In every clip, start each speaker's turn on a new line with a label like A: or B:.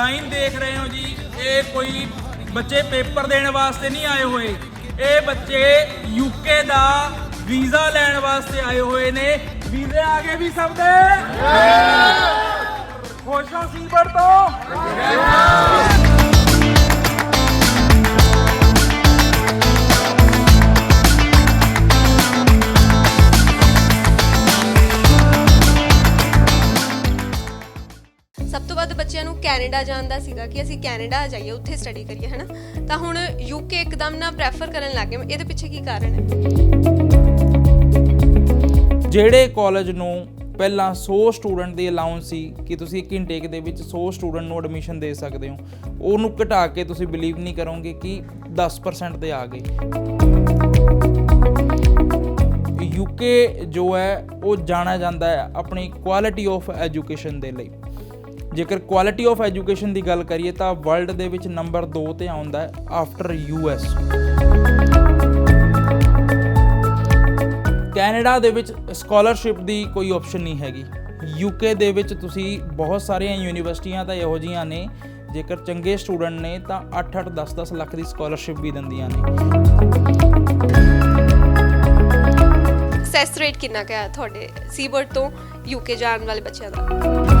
A: Line ਦੇਖ ਰਹੇ ਹੋ ਜੀ ਇਹ ਕੋਈ ਬੱਚੇ ਪੇਪਰ ਦੇਣ ਵਾਸਤੇ ਨਹੀਂ ਆਏ ਹੋਏ। ਇਹ ਬੱਚੇ ਯੂਕੇ ਦਾ ਵੀਜ਼ਾ ਲੈਣ ਵਾਸਤੇ ਆਏ ਹੋਏ ਨੇ। ਵੀਜ਼ੇ ਆ ਗਏ ਵੀ ਸਭ ਦੇ? ਖੁਸ਼ ਹੋ ਸੀਬਰ ਤੋਂ?
B: ਬੱਚਿਆਂ ਨੂੰ ਕੈਨੇਡਾ ਜਾਣ ਦਾ ਸੀਗਾ ਕਿ ਅਸੀਂ ਕੈਨੇਡਾ ਜਾਈਏ, ਉੱਥੇ ਸਟੱਡੀ ਕਰੀਏ, ਹਨਾ? ਤਾਂ ਹੁਣ ਯੂਕੇ ਇੱਕਦਮ ਨਾ ਪ੍ਰੈਫਰ ਕਰਨ ਲੱਗ ਗਏ। ਇਹਦੇ ਪਿੱਛੇ ਕੀ ਕਾਰਨ ਹੈ?
A: ਜਿਹੜੇ ਕਾਲਜ ਨੂੰ ਪਹਿਲਾਂ 100 ਸਟੂਡੈਂਟ ਦੀ ਅਲਾਉਂਸ ਸੀ ਕਿ ਤੁਸੀਂ ਇੱਕ ਇਨਟੇਕ ਦੇ ਵਿੱਚ 100 ਸਟੂਡੈਂਟ ਨੂੰ ਐਡਮਿਸ਼ਨ ਦੇ ਸਕਦੇ ਹੋ, ਉਹਨੂੰ ਘਟਾ ਕੇ ਤੁਸੀਂ ਬਿਲੀਵ ਨਹੀਂ ਕਰੋਗੇ ਕਿ 10% ਤੇ ਆ ਗਏ। ਯੂਕੇ ਜੋ ਹੈ, ਉਹ ਜਾਣਿਆ ਜਾਂਦਾ ਹੈ ਆਪਣੀ ਕੁਆਲਿਟੀ ਆਫ ਐਜੂਕੇਸ਼ਨ ਦੇ ਲਈ। ਜੇਕਰ ਕੁਆਲਿਟੀ ਆਫ ਐਜੂਕੇਸ਼ਨ ਦੀ ਗੱਲ ਕਰੀਏ ਤਾਂ ਵਰਲਡ ਦੇ ਵਿੱਚ ਨੰਬਰ 2 ਤੇ ਆਉਂਦਾ ਹੈ ਆਫਟਰ ਯੂਐਸ ਕੈਨੇਡਾ ਦੇ ਵਿੱਚ ਸਕਾਲਰਸ਼ਿਪ ਦੀ ਕੋਈ ਆਪਸ਼ਨ ਨਹੀਂ ਹੈਗੀ। ਯੂਕੇ ਦੇ ਵਿੱਚ ਤੁਸੀਂ ਬਹੁਤ ਸਾਰੀਆਂ ਯੂਨੀਵਰਸਿਟੀਆਂ ਤਾਂ ਇਹੋ ਜੀਆਂ ਨੇ, ਜੇਕਰ ਚੰਗੇ ਸਟੂਡੈਂਟ ਨੇ ਤਾਂ 8-8 10-10 ਲੱਖ ਦੀ ਸਕਾਲਰਸ਼ਿਪ ਵੀ ਦਿੰਦੀਆਂ ਨੇ।
B: ਸਕਸੈਸ ਰੇਟ ਕਿੰਨਾ ਹੈ ਤੁਹਾਡੇ? ਸੀਬਰਟ ਤੋਂ ਯੂਕੇ ਜਾਣ ਵਾਲੇ ਬੱਚਿਆਂ ਦਾ।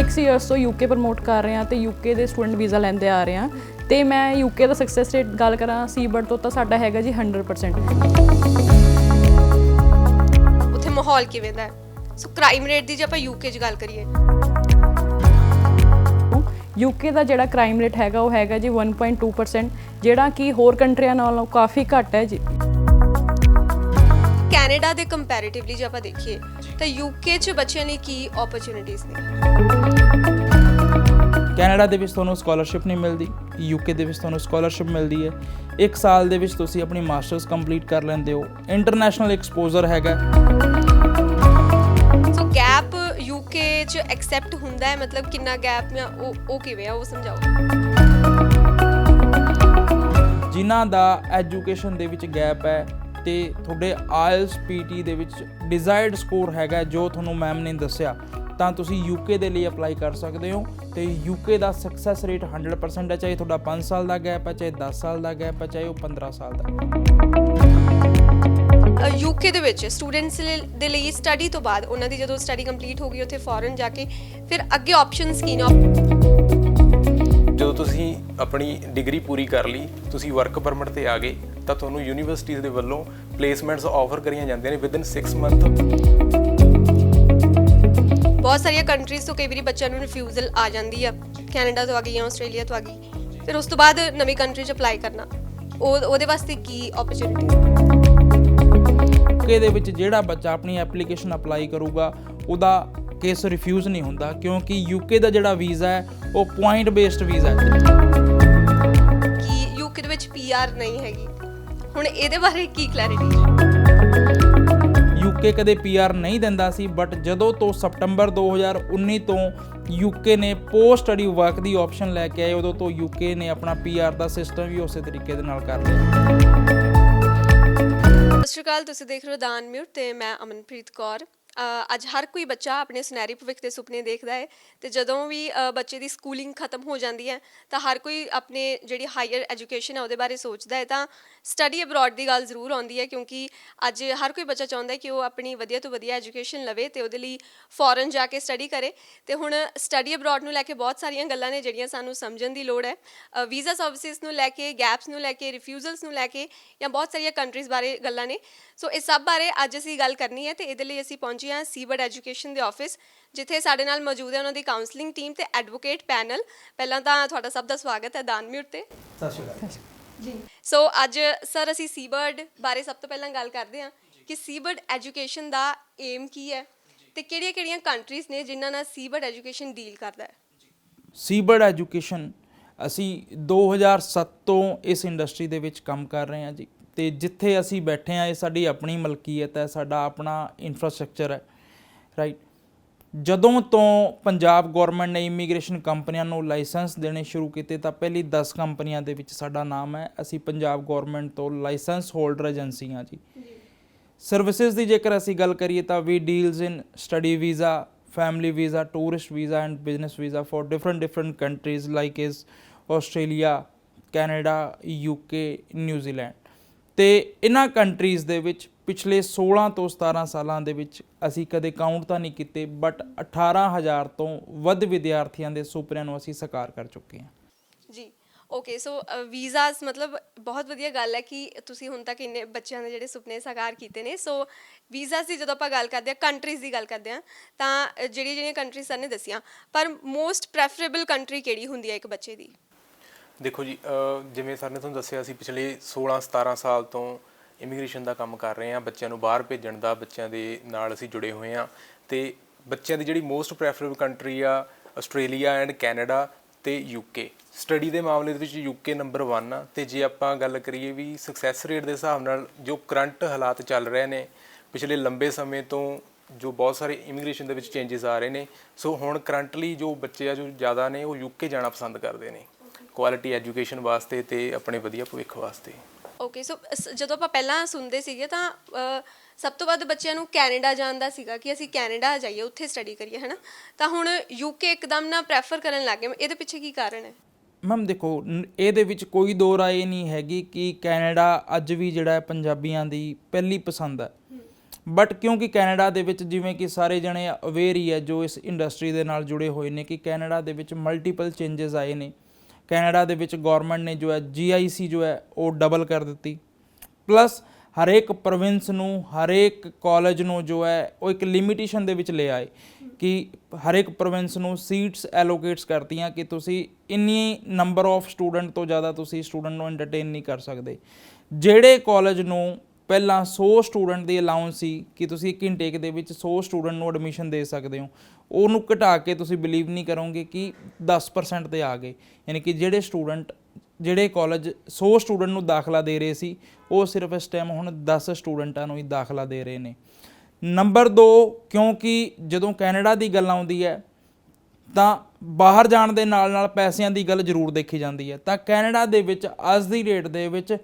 C: 6 ਇਅਰਸ ਤੋਂ ਯੂਕੇ ਪ੍ਰਮੋਟ ਕਰ ਰਹੇ ਹਾਂ ਤੇ ਯੂਕੇ ਦੇ ਸਟੂਡੈਂਟ ਵੀਜ਼ਾ ਲੈਂਦੇ ਆ ਰਹੇ ਹਾਂ। ਤੇ ਮੈਂ ਯੂਕੇ ਦਾ ਸਕਸੈਸ ਰੇਟ ਗੱਲ ਕਰਾਂ ਸੀਬਰਟ ਤੋਂ ਤਾਂ ਸਾਡਾ ਹੈਗਾ ਜੀ 100%
B: ਉੱਥੇ ਮਾਹੌਲ ਕਿਵੇਂ ਦਾ ਹੈ? ਸੋ ਕ੍ਰਾਈਮ ਰੇਟ ਦੀ ਜੇ ਆਪਾਂ ਯੂਕੇ 'ਚ ਗੱਲ ਕਰੀਏ।
C: ਯੂਕੇ ਦਾ ਜਿਹੜਾ ਕ੍ਰਾਈਮ ਰੇਟ ਹੈਗਾ ਉਹ ਹੈਗਾ ਜੀ 1.2% ਜਿਹੜਾ ਕਿ ਹੋਰ ਕੰਟਰੀਆਂ ਨਾਲੋਂ ਕਾਫੀ ਘੱਟ ਹੈ ਜੀ।
B: ਕੈਨੇਡਾ ਦੇ ਕੰਪੈਰੀਟਿਵਲੀ ਜੇ ਆਪਾਂ ਦੇਖੀਏ ਤਾਂ ਯੂਕੇ 'ਚ ਬੱਚਿਆਂ ਲਈ ਕੀ ਓਪਰਚ्युनिटीज ਨੇ?
A: ਕੈਨੇਡਾ ਦੇ ਵਿੱਚ ਤੁਹਾਨੂੰ ਸਕਾਲਰਸ਼ਿਪ ਨਹੀਂ ਮਿਲਦੀ ਯੂਕੇ ਦੇ ਵਿੱਚ ਤੁਹਾਨੂੰ ਸਕਾਲਰਸ਼ਿਪ ਮਿਲਦੀ ਹੈ। ਇੱਕ ਸਾਲ ਦੇ ਵਿੱਚ ਤੁਸੀਂ ਆਪਣੀ ਮਾਸਟਰਸ ਕੰਪਲੀਟ ਕਰ ਲੈਂਦੇ ਹੋ ਇੰਟਰਨੈਸ਼ਨਲ ਐਕਸਪੋਜ਼ਰ ਹੈਗਾ।
B: ਸੋ ਗੈਪ ਯੂਕੇ 'ਚ ਐਕਸੈਪਟ ਹੁੰਦਾ ਹੈ ਮਤਲਬ ਕਿੰਨਾ ਗੈਪ ਮੈਂ ਉਹ ਉਹ ਕਿਵੇਂ ਆ ਉਹ ਸਮਝਾਓ।
A: ਜਿਨ੍ਹਾਂ ਦਾ ਐਜੂਕੇਸ਼ਨ ਦੇ ਵਿੱਚ ਗੈਪ ਹੈ ਤੇ ਤੁਹਾਡੇ ਆਇਲਸ ਪੀਟੀ ਦੇ ਵਿੱਚ ਡਿਜ਼ਾਇਰਡ ਸਕੋਰ ਹੈਗਾ ਜੋ ਤੁਹਾਨੂੰ ਮੈਮ ਨੇ ਦੱਸਿਆ, ਤਾਂ ਤੁਸੀਂ ਯੂਕੇ ਦੇ ਲਈ ਅਪਲਾਈ ਕਰ ਸਕਦੇ ਹੋ ਤੇ ਯੂਕੇ ਦਾ ਸਕਸੈਸ ਰੇਟ 100% ਹੈ, ਚਾਹੇ ਤੁਹਾਡਾ 5 ਸਾਲ ਦਾ ਗੈਪ ਹੈ, ਚਾਹੇ 10 ਸਾਲ ਦਾ ਗੈਪ ਹੈ, ਚਾਹੇ ਉਹ 15 ਸਾਲ ਦਾ।
B: ਯੂਕੇ ਦੇ ਵਿੱਚ ਸਟੂਡੈਂਟਸ ਦੇ ਲਈ ਸਟੱਡੀ ਤੋਂ ਬਾਅਦ ਉਹਨਾਂ ਦੀ ਜਦੋਂ ਸਟੱਡੀ ਕੰਪਲੀਟ ਹੋ ਗਈ, ਉੱਥੇ ਫੋਰਨ ਜਾ ਕੇ ਫਿਰ ਅੱਗੇ ਆਪਸ਼ਨਸ ਕੀ ਨੇ?
D: ਜਦੋਂ ਤੁਸੀਂ ਆਪਣੀ ਡਿਗਰੀ ਪੂਰੀ ਕਰ ਲਈ ਤੁਸੀਂ ਵਰਕ ਪਰਮਿਟ ਤੇ ਆ ਗਏ ਤਾਂ ਤੁਹਾਨੂੰ ਯੂਨੀਵਰਸਿਟੀਜ਼ ਦੇ ਵੱਲੋਂ ਪਲੇਸਮੈਂਟਸ ਆਫਰ ਕਰੀਆਂ ਜਾਂਦੀਆਂ ਨੇ ਵਿਦਨ 6 ਮੰਥ
B: ਬਹੁਤ ਸਾਰੀਆਂ ਕੰਟਰੀਜ਼ ਤੋਂ ਕਈ ਵਾਰੀ ਬੱਚਿਆਂ ਨੂੰ ਰਿਫਿਊਜ਼ਲ ਆ ਜਾਂਦੀ ਆ। ਕੈਨੇਡਾ ਤੋਂ ਆ ਗਈ ਜਾਂ ਆਸਟ੍ਰੇਲੀਆ ਤੋਂ ਆ ਗਈ। ਫਿਰ ਉਸ ਤੋਂ ਬਾਅਦ ਨਵੀਂ ਕੰਟਰੀ 'ਚ ਅਪਲਾਈ ਕਰਨਾ। ਉਹ ਉਹਦੇ ਵਾਸਤੇ ਕੀ ਓਪਰਚ्युनिटी
A: ਦੇ ਵਿੱਚ ਜਿਹੜਾ ਬੱਚਾ ਆਪਣੀ ਐਪਲੀਕੇਸ਼ਨ ਅਪਲਾਈ ਕਰੂਗਾ ਉਹਦਾ ਕੇਸ ਰਿਫਿਊਜ਼ ਨਹੀਂ ਹੁੰਦਾ ਕਿਉਂਕਿ ਯੂਕੇ ਦਾ ਜਿਹੜਾ ਵੀਜ਼ਾ ਹੈ ਉਹ ਪੁਆਇੰਟ ਬੇਸਡ ਵੀਜ਼ਾ ਹੈ।
B: ਕਿ ਯੂਕੇ ਦੇ ਵਿੱਚ ਪੀਆਰ ਨਹੀਂ ਹੈਗੀ। ਹੁਣ ਇਹਦੇ ਬਾਰੇ ਕੀ ਕਲੈਰਿਟੀ
A: ਯੂਕੇ ਕਦੇ ਪੀਆਰ ਨਹੀਂ ਦਿੰਦਾ ਸੀ ਬਟ ਜਦੋਂ ਤੋਂ ਸਪਟੰਬਰ 2019 ਤੋਂ ਯੂਕੇ ਨੇ ਪੋਸਟ ਸਟੱਡੀ ਵਰਕ ਦੀ ਆਪਸ਼ਨ ਲੈ ਕੇ ਆਏ ਉਦੋਂ ਤੋਂ ਯੂਕੇ ਨੇ ਆਪਣਾ ਪੀਆਰ ਦਾ ਸਿਸਟਮ ਵੀ ਉਸੇ ਤਰੀਕੇ ਦੇ ਨਾਲ ਕਰ ਲਿਆ।
B: ਸਤਿ ਸ਼੍ਰੀ ਅਕਾਲ ਤੁਸੀਂ ਦੇਖ ਰਹੇ ਹੋ ਦਾਨ ਮਿਊਟ ਤੇ ਮੈਂ ਅਮਨਪ੍ਰੀਤ ਕੌਰ। ਅ, ਅੱਜ ਹਰ ਕੋਈ ਬੱਚਾ ਆਪਣੇ ਸੁਨਹਿਰੀ ਭਵਿੱਖ ਦੇ ਸੁਪਨੇ ਦੇਖਦਾ ਹੈ ਤੇ ਜਦੋਂ ਵੀ ਅ, ਬੱਚੇ ਦੀ ਸਕੂਲਿੰਗ ਖਤਮ ਹੋ ਜਾਂਦੀ ਹੈ ਤਾਂ ਹਰ ਕੋਈ ਆਪਣੇ ਜਿਹੜੀ ਹਾਇਰ ਐਜੂਕੇਸ਼ਨ ਹੈ ਉਹਦੇ ਬਾਰੇ ਸੋਚਦਾ ਹੈ ਤਾਂ ਸਟੱਡੀ ਅਬਰੋਡ ਦੀ ਗੱਲ ਜ਼ਰੂਰ ਆਉਂਦੀ ਹੈ ਕਿਉਂਕਿ ਅੱਜ ਹਰ ਕੋਈ ਬੱਚਾ ਚਾਹੁੰਦਾ ਹੈ ਕਿ ਉਹ ਆਪਣੀ ਵਧੀਆ ਤੋਂ ਵਧੀਆ ਐਜੂਕੇਸ਼ਨ ਲਵੇ ਤੇ ਉਹਦੇ ਲਈ ਫੋਰਨ ਜਾ ਕੇ ਸਟੱਡੀ ਕਰੇ। ਤੇ ਹੁਣ ਸਟੱਡੀ ਅਬਰੋਡ ਨੂੰ ਲੈ ਕੇ ਬਹੁਤ ਸਾਰੀਆਂ ਗੱਲਾਂ ਨੇ ਜਿਹੜੀਆਂ ਸਾਨੂੰ ਸਮਝਣ ਦੀ ਲੋੜ ਹੈ। ਵੀਜ਼ਾ ਸਰਵਿਸਿਜ਼ ਨੂੰ ਲੈ ਕੇ ਗੈਪਸ ਨੂੰ ਲੈ ਕੇ ਰਿਫਿਊਜ਼ਲਸ ਨੂੰ ਲੈ ਕੇ ਜਾਂ ਬਹੁਤ ਸਾਰੀਆਂ ਕੰਟਰੀਜ਼ ਬਾਰੇ ਗੱਲਾਂ ਨੇ। ਸੋ ਇਸ ਸਭ ਬਾਰੇ ਅੱਜ ਅਸੀਂ ਗੱਲ ਕਰਨੀ ਹੈ ਤੇ ਇਹਦੇ ਲਈ ਅਸੀਂ ਪਹੁੰਚੇ ਹਾਂ ਸੀਬਰਡ ਐਜੂਕੇਸ਼ਨ ਦੇ ਆਫਿਸ ਜਿੱਥੇ ਸਾਡੇ ਨਾਲ ਮੌਜੂਦ ਹੈ ਉਹਨਾਂ ਦੀ ਕਾਉਂਸਲਿੰਗ ਟੀਮ ਤੇ ਐਡਵੋਕੇਟ ਪੈਨਲ ਪਹਿਲਾਂ ਤਾਂ ਤੁਹਾਡਾ ਸਭ ਦਾ ਸਵਾਗਤ ਹੈ ਦਾਨ ਮਿਊਟ ਤੇ।
A: ਸਤਿ ਸ਼੍ਰੀ ਅਕਾਲ।
B: ਜੀ। ਸੋ ਅੱਜ ਸਰ ਅਸੀਂ ਸੀਬਰਡ ਬਾਰੇ ਸਭ ਤੋਂ ਪਹਿਲਾਂ ਗੱਲ ਕਰਦੇ ਹਾਂ ਕਿ ਸੀਬਰਡ ਐਜੂਕੇਸ਼ਨ ਦਾ ਏਮ ਕੀ ਹੈ ਤੇ ਕਿਹੜੀਆਂ-ਕਿਹੜੀਆਂ ਕੰਟਰੀਜ਼ ਨੇ ਜਿਨ੍ਹਾਂ ਨਾਲ ਸੀਬਰਡ ਐਜੂਕੇਸ਼ਨ ਡੀਲ ਕਰਦਾ ਹੈ।
A: ਸੀਬਰਡ ਐਜੂਕੇਸ਼ਨ ਅਸੀਂ 2007 ਤੋਂ ਇਸ ਇੰਡਸਟਰੀ ਦੇ ਵਿੱਚ ਕੰਮ ਕਰ ਰਹੇ ਹਾਂ ਜੀ। ਤੇ ਜਿੱਥੇ ਅਸੀਂ ਬੈਠੇ ਹਾਂ, ਇਹ ਸਾਡੀ ਆਪਣੀ ਮਲਕੀਅਤ ਹੈ, ਸਾਡਾ ਆਪਣਾ ਇਨਫਰਾਸਟ੍ਰਕਚਰ ਹੈ ਰਾਈਟ ਜਦੋਂ ਤੋਂ ਪੰਜਾਬ ਗਵਰਨਮੈਂਟ ਨੇ ਇਮੀਗ੍ਰੇਸ਼ਨ ਕੰਪਨੀਆਂ ਨੂੰ ਲਾਇਸੈਂਸ ਦੇਣੇ ਸ਼ੁਰੂ ਕੀਤੇ, ਤਾਂ ਪਹਿਲੀ 10 ਕੰਪਨੀਆਂ ਦੇ ਵਿੱਚ ਸਾਡਾ ਨਾਮ ਹੈ। ਅਸੀਂ ਪੰਜਾਬ ਗਵਰਨਮੈਂਟ ਤੋਂ ਲਾਇਸੈਂਸ ਹੋਲਡਰ ਏਜੰਸੀ ਹਾਂ ਜੀ। ਸਰਵਿਸਿਜ਼ ਦੀ ਜੇਕਰ ਅਸੀਂ ਗੱਲ ਕਰੀਏ, ਤਾਂ we deals in study visa family visa tourist visa and business visa for different different countries like is Australia Canada UK New Zealand ਤੇ ਇਹਨਾਂ ਕੰਟਰੀਜ਼ ਦੇ ਵਿੱਚ ਪਿਛਲੇ 16 ਤੋਂ 17 ਸਾਲਾਂ ਦੇ ਵਿੱਚ ਅਸੀਂ ਕਦੇ ਕਾਊਂਟ ਤਾਂ ਨਹੀਂ ਕੀਤੇ ਬਟ 18000 ਤੋਂ ਵੱਧ ਵਿਦਿਆਰਥੀਆਂ ਦੇ ਸੁਪਨਿਆਂ ਨੂੰ ਅਸੀਂ ਸਾਕਾਰ ਕਰ ਚੁੱਕੇ ਹਾਂ।
B: ਜੀ ਓਕੇ ਸੋ ਵੀਜ਼ਾਸ ਮਤਲਬ ਬਹੁਤ ਵਧੀਆ ਗੱਲ ਹੈ ਕਿ ਤੁਸੀਂ ਹੁਣ ਤੱਕ ਇੰਨੇ ਬੱਚਿਆਂ ਦੇ ਜਿਹੜੇ ਸੁਪਨੇ ਸਾਕਾਰ ਕੀਤੇ ਨੇ ਸੋ ਵੀਜ਼ਾਸ ਦੀ ਜਦੋਂ ਆਪਾਂ ਗੱਲ ਕਰਦੇ ਹਾਂ ਕੰਟਰੀਜ਼ ਦੀ ਗੱਲ ਕਰਦੇ ਹਾਂ, ਤਾਂ ਜਿਹੜੀਆਂ ਜਿਹੜੀਆਂ ਕੰਟਰੀਜ਼ ਸਰ ਨੇ ਦੱਸੀਆਂ, ਪਰ ਮੋਸਟ ਪ੍ਰੈਫਰੇਬਲ ਕੰਟਰੀ ਕਿਹੜੀ ਹੁੰਦੀ ਹੈ ਇੱਕ ਬੱਚੇ ਦੀ?
D: ਦੇਖੋ ਜੀ ਜਿਵੇਂ ਸਰ ਨੇ ਤੁਹਾਨੂੰ ਦੱਸਿਆ ਅਸੀਂ ਪਿਛਲੇ 16 17 ਸਾਲ ਤੋਂ ਇਮੀਗ੍ਰੇਸ਼ਨ ਦਾ ਕੰਮ ਕਰ ਰਹੇ ਹਾਂ, ਬੱਚਿਆਂ ਨੂੰ ਬਾਹਰ ਭੇਜਣ ਦਾ, ਬੱਚਿਆਂ ਦੇ ਨਾਲ ਅਸੀਂ ਜੁੜੇ ਹੋਏ ਹਾਂ ਤੇ ਬੱਚਿਆਂ ਦੀ ਜਿਹੜੀ ਮੋਸਟ ਪ੍ਰੈਫਰੇਬਲ ਕੰਟਰੀ ਆ, ਆਸਟ੍ਰੇਲੀਆ ਐਂਡ ਕੈਨੇਡਾ ਤੇ ਯੂਕੇ ਸਟੱਡੀ ਦੇ ਮਾਮਲੇ ਦੇ ਵਿੱਚ ਯੂਕੇ ਨੰਬਰ 1 ਆ ਤੇ ਜੇ ਆਪਾਂ ਗੱਲ ਕਰੀਏ ਵੀ ਸਕਸੈਸ ਰੇਟ ਦੇ ਹਿਸਾਬ ਨਾਲ ਜੋ ਕਰੰਟ ਹਾਲਾਤ ਚੱਲ ਰਹੇ ਨੇ, ਪਿਛਲੇ ਲੰਬੇ ਸਮੇਂ ਤੋਂ ਜੋ ਬਹੁਤ ਸਾਰੇ ਇਮੀਗ੍ਰੇਸ਼ਨ ਦੇ ਵਿੱਚ ਚੇਂਜਸ ਆ ਰਹੇ ਨੇ, ਸੋ ਹੁਣ ਕਰੰਟਲੀ ਜੋ ਬੱਚੇ ਆ, ਜੋ ਜ਼ਿਆਦਾ ਨੇ, ਉਹ ਯੂਕੇ ਜਾਣਾ ਪਸੰਦ ਕਰਦੇ ਨੇ। ਕੁਆਲਿਟੀ ਐਜੂਕੇਸ਼ਨ ਵਾਸਤੇ ਤੇ ਆਪਣੇ ਵਧੀਆ ਭਵਿੱਖ ਵਾਸਤੇ।
B: ਓਕੇ ਸੋ ਜਦੋਂ ਆਪਾਂ ਪਹਿਲਾਂ ਸੁਣਦੇ ਸੀਗੇ ਤਾਂ ਸਭ ਤੋਂ ਵੱਧ ਬੱਚਿਆਂ ਨੂੰ ਕੈਨੇਡਾ ਜਾਣ ਦਾ ਸੀਗਾ ਕਿ ਅਸੀਂ ਕੈਨੇਡਾ ਜਾਈਏ ਉੱਥੇ ਸਟੱਡੀ ਕਰੀਏ ਹਨਾ? ਤਾਂ ਹੁਣ ਯੂਕੇ ਇੱਕਦਮ ਨਾ ਪ੍ਰੈਫਰ ਕਰਨ ਲੱਗ ਗਏ। ਇਹਦੇ ਪਿੱਛੇ ਕੀ ਕਾਰਨ ਹੈ?
A: ਮੈਮ ਦੇਖੋ ਇਹਦੇ ਵਿੱਚ ਕੋਈ ਦੋ ਰਾਏ ਨਹੀਂ ਹੈਗੀ ਕਿ ਕੈਨੇਡਾ ਅੱਜ ਵੀ ਜਿਹੜਾ ਹੈ ਪੰਜਾਬੀਆਂ ਦੀ ਪਹਿਲੀ ਪਸੰਦ ਹੈ। ਬਟ ਕਿਉਂਕਿ ਕੈਨੇਡਾ ਦੇ ਵਿੱਚ ਜਿਵੇਂ ਕਿ ਸਾਰੇ ਜਣੇ ਅਵੇਅਰ ਹੀ ਹੈ ਜੋ ਇਸ ਇੰਡਸਟਰੀ ਦੇ ਨਾਲ ਜੁੜੇ ਹੋਏ ਨੇ ਕਿ ਕੈਨੇਡਾ ਦੇ ਵਿੱਚ ਮਲਟੀਪਲ ਚੇਂਜਸ ਆਏ ਨੇ। ਕੈਨੇਡਾ ਦੇ ਵਿੱਚ ਗਵਰਨਮੈਂਟ ਨੇ ਜੋ ਹੈ ਜੀਆਈਸੀ ਜੋ ਹੈ ਉਹ ਡਬਲ ਕਰ ਦਿੱਤੀ। ਪਲੱਸ ਹਰੇਕ ਪ੍ਰੋਵਿੰਸ ਨੂੰ, ਹਰੇਕ ਕਾਲਜ ਨੂੰ ਜੋ ਹੈ ਉਹ ਇੱਕ ਲਿਮਿਟੇਸ਼ਨ ਦੇ ਵਿੱਚ ਲੈ ਆਏ ਕਿ ਹਰੇਕ ਪ੍ਰੋਵਿੰਸ ਨੂੰ ਸੀਟਸ ਐਲੋਕੇਟਸ ਕਰਤੀਆਂ ਕਿ ਤੁਸੀਂ ਇੰਨੀ ਨੰਬਰ ਆਫ ਸਟੂਡੈਂਟ ਤੋਂ ਜ਼ਿਆਦਾ ਤੁਸੀਂ ਸਟੂਡੈਂਟ ਨੂੰ ਐਂਟਰਟੇਨ ਨਹੀਂ ਕਰ ਸਕਦੇ। ਜਿਹੜੇ ਕਾਲਜ ਨੂੰ ਪਹਿਲਾਂ 100 ਸਟੂਡੈਂਟ ਦੀ ਅਲਾਉਂਸ ਸੀ ਕਿ ਤੁਸੀਂ ਇੱਕ ਇਨਟੇਕ ਦੇ ਵਿੱਚ 100 ਸਟੂਡੈਂਟ ਨੂੰ ਐਡਮਿਸ਼ਨ ਦੇ ਸਕਦੇ ਹੋ ਉਹਨੂੰ ਘਟਾ ਕੇ ਤੁਸੀਂ ਬਿਲੀਵ ਨਹੀਂ ਕਰੋਗੇ ਕਿ 10% ਤੇ ਆ ਗਏ। ਯਾਨੀ ਕਿ ਜਿਹੜੇ ਸਟੂਡੈਂਟ ਜਿਹੜੇ ਕਾਲਜ 100 ਸਟੂਡੈਂਟ ਨੂੰ ਦਾਖਲਾ ਦੇ ਰਹੇ ਸੀ, ਉਹ ਸਿਰਫ ਇਸ ਟਾਈਮ ਹੁਣ 10 ਸਟੂਡੈਂਟਾਂ ਨੂੰ ਹੀ ਦਾਖਲਾ ਦੇ ਰਹੇ ਨੇ। ਨੰਬਰ 2 ਕਿਉਂਕਿ ਜਦੋਂ ਕੈਨੇਡਾ ਦੀ ਗੱਲ ਆਉਂਦੀ ਹੈ, ਤਾਂ ਬਾਹਰ ਜਾਣ ਦੇ ਨਾਲ ਨਾਲ ਪੈਸਿਆਂ ਦੀ ਗੱਲ ਜ਼ਰੂਰ ਦੇਖੀ ਜਾਂਦੀ ਹੈ। ਤਾਂ ਕੈਨੇਡਾ ਦੇ ਵਿੱਚ, ਅੱਜ ਦੀ ਰੇਟ ਦੇ ਵਿੱਚ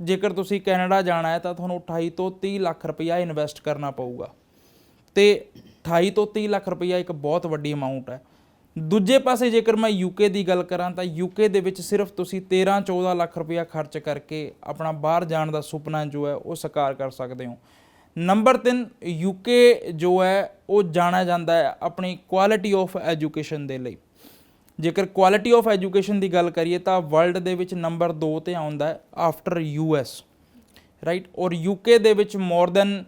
A: ਜੇਕਰ ਤੁਸੀਂ ਕੈਨੇਡਾ ਜਾਣਾ ਹੈ, ਤਾਂ ਤੁਹਾਨੂੰ 28 ਤੋਂ 30 ਲੱਖ ਰੁਪਇਆ ਇਨਵੈਸਟ ਕਰਨਾ ਪਊਗਾ। ਤੇ 28 ਤੋਂ 30 ਲੱਖ ਰੁਪਈਆ ਇੱਕ ਬਹੁਤ ਵੱਡੀ ਅਮਾਉਂਟ ਹੈ। ਦੂਜੇ ਪਾਸੇ ਜੇਕਰ ਮੈਂ ਯੂਕੇ ਦੀ ਗੱਲ ਕਰਾਂ ਤਾਂ ਯੂਕੇ ਦੇ ਵਿੱਚ ਸਿਰਫ ਤੁਸੀਂ 13 14 ਲੱਖ ਰੁਪਇਆ ਖਰਚ ਕਰਕੇ ਆਪਣਾ ਬਾਹਰ ਜਾਣ ਦਾ ਸੁਪਨਾ ਜੋ ਹੈ ਉਹ ਸਾਕਾਰ ਕਰ ਸਕਦੇ ਹੋ। ਨੰਬਰ 3 ਯੂਕੇ ਜੋ ਹੈ ਉਹ ਜਾਣਿਆ ਜਾਂਦਾ ਹੈ ਆਪਣੀ ਕੁਆਲਿਟੀ ਆਫ ਐਜੂਕੇਸ਼ਨ ਦੇ ਲਈ। ਜੇਕਰ ਕੁਆਲਿਟੀ ਆਫ ਐਜੂਕੇਸ਼ਨ ਦੀ ਗੱਲ ਕਰੀਏ ਤਾਂ ਵਰਲਡ ਦੇ ਵਿੱਚ ਨੰਬਰ 2 ਤੇ ਆਉਂਦਾ ਹੈ after US right or UK ਦੇ ਵਿੱਚ ਮੋਰ ਦੈਨ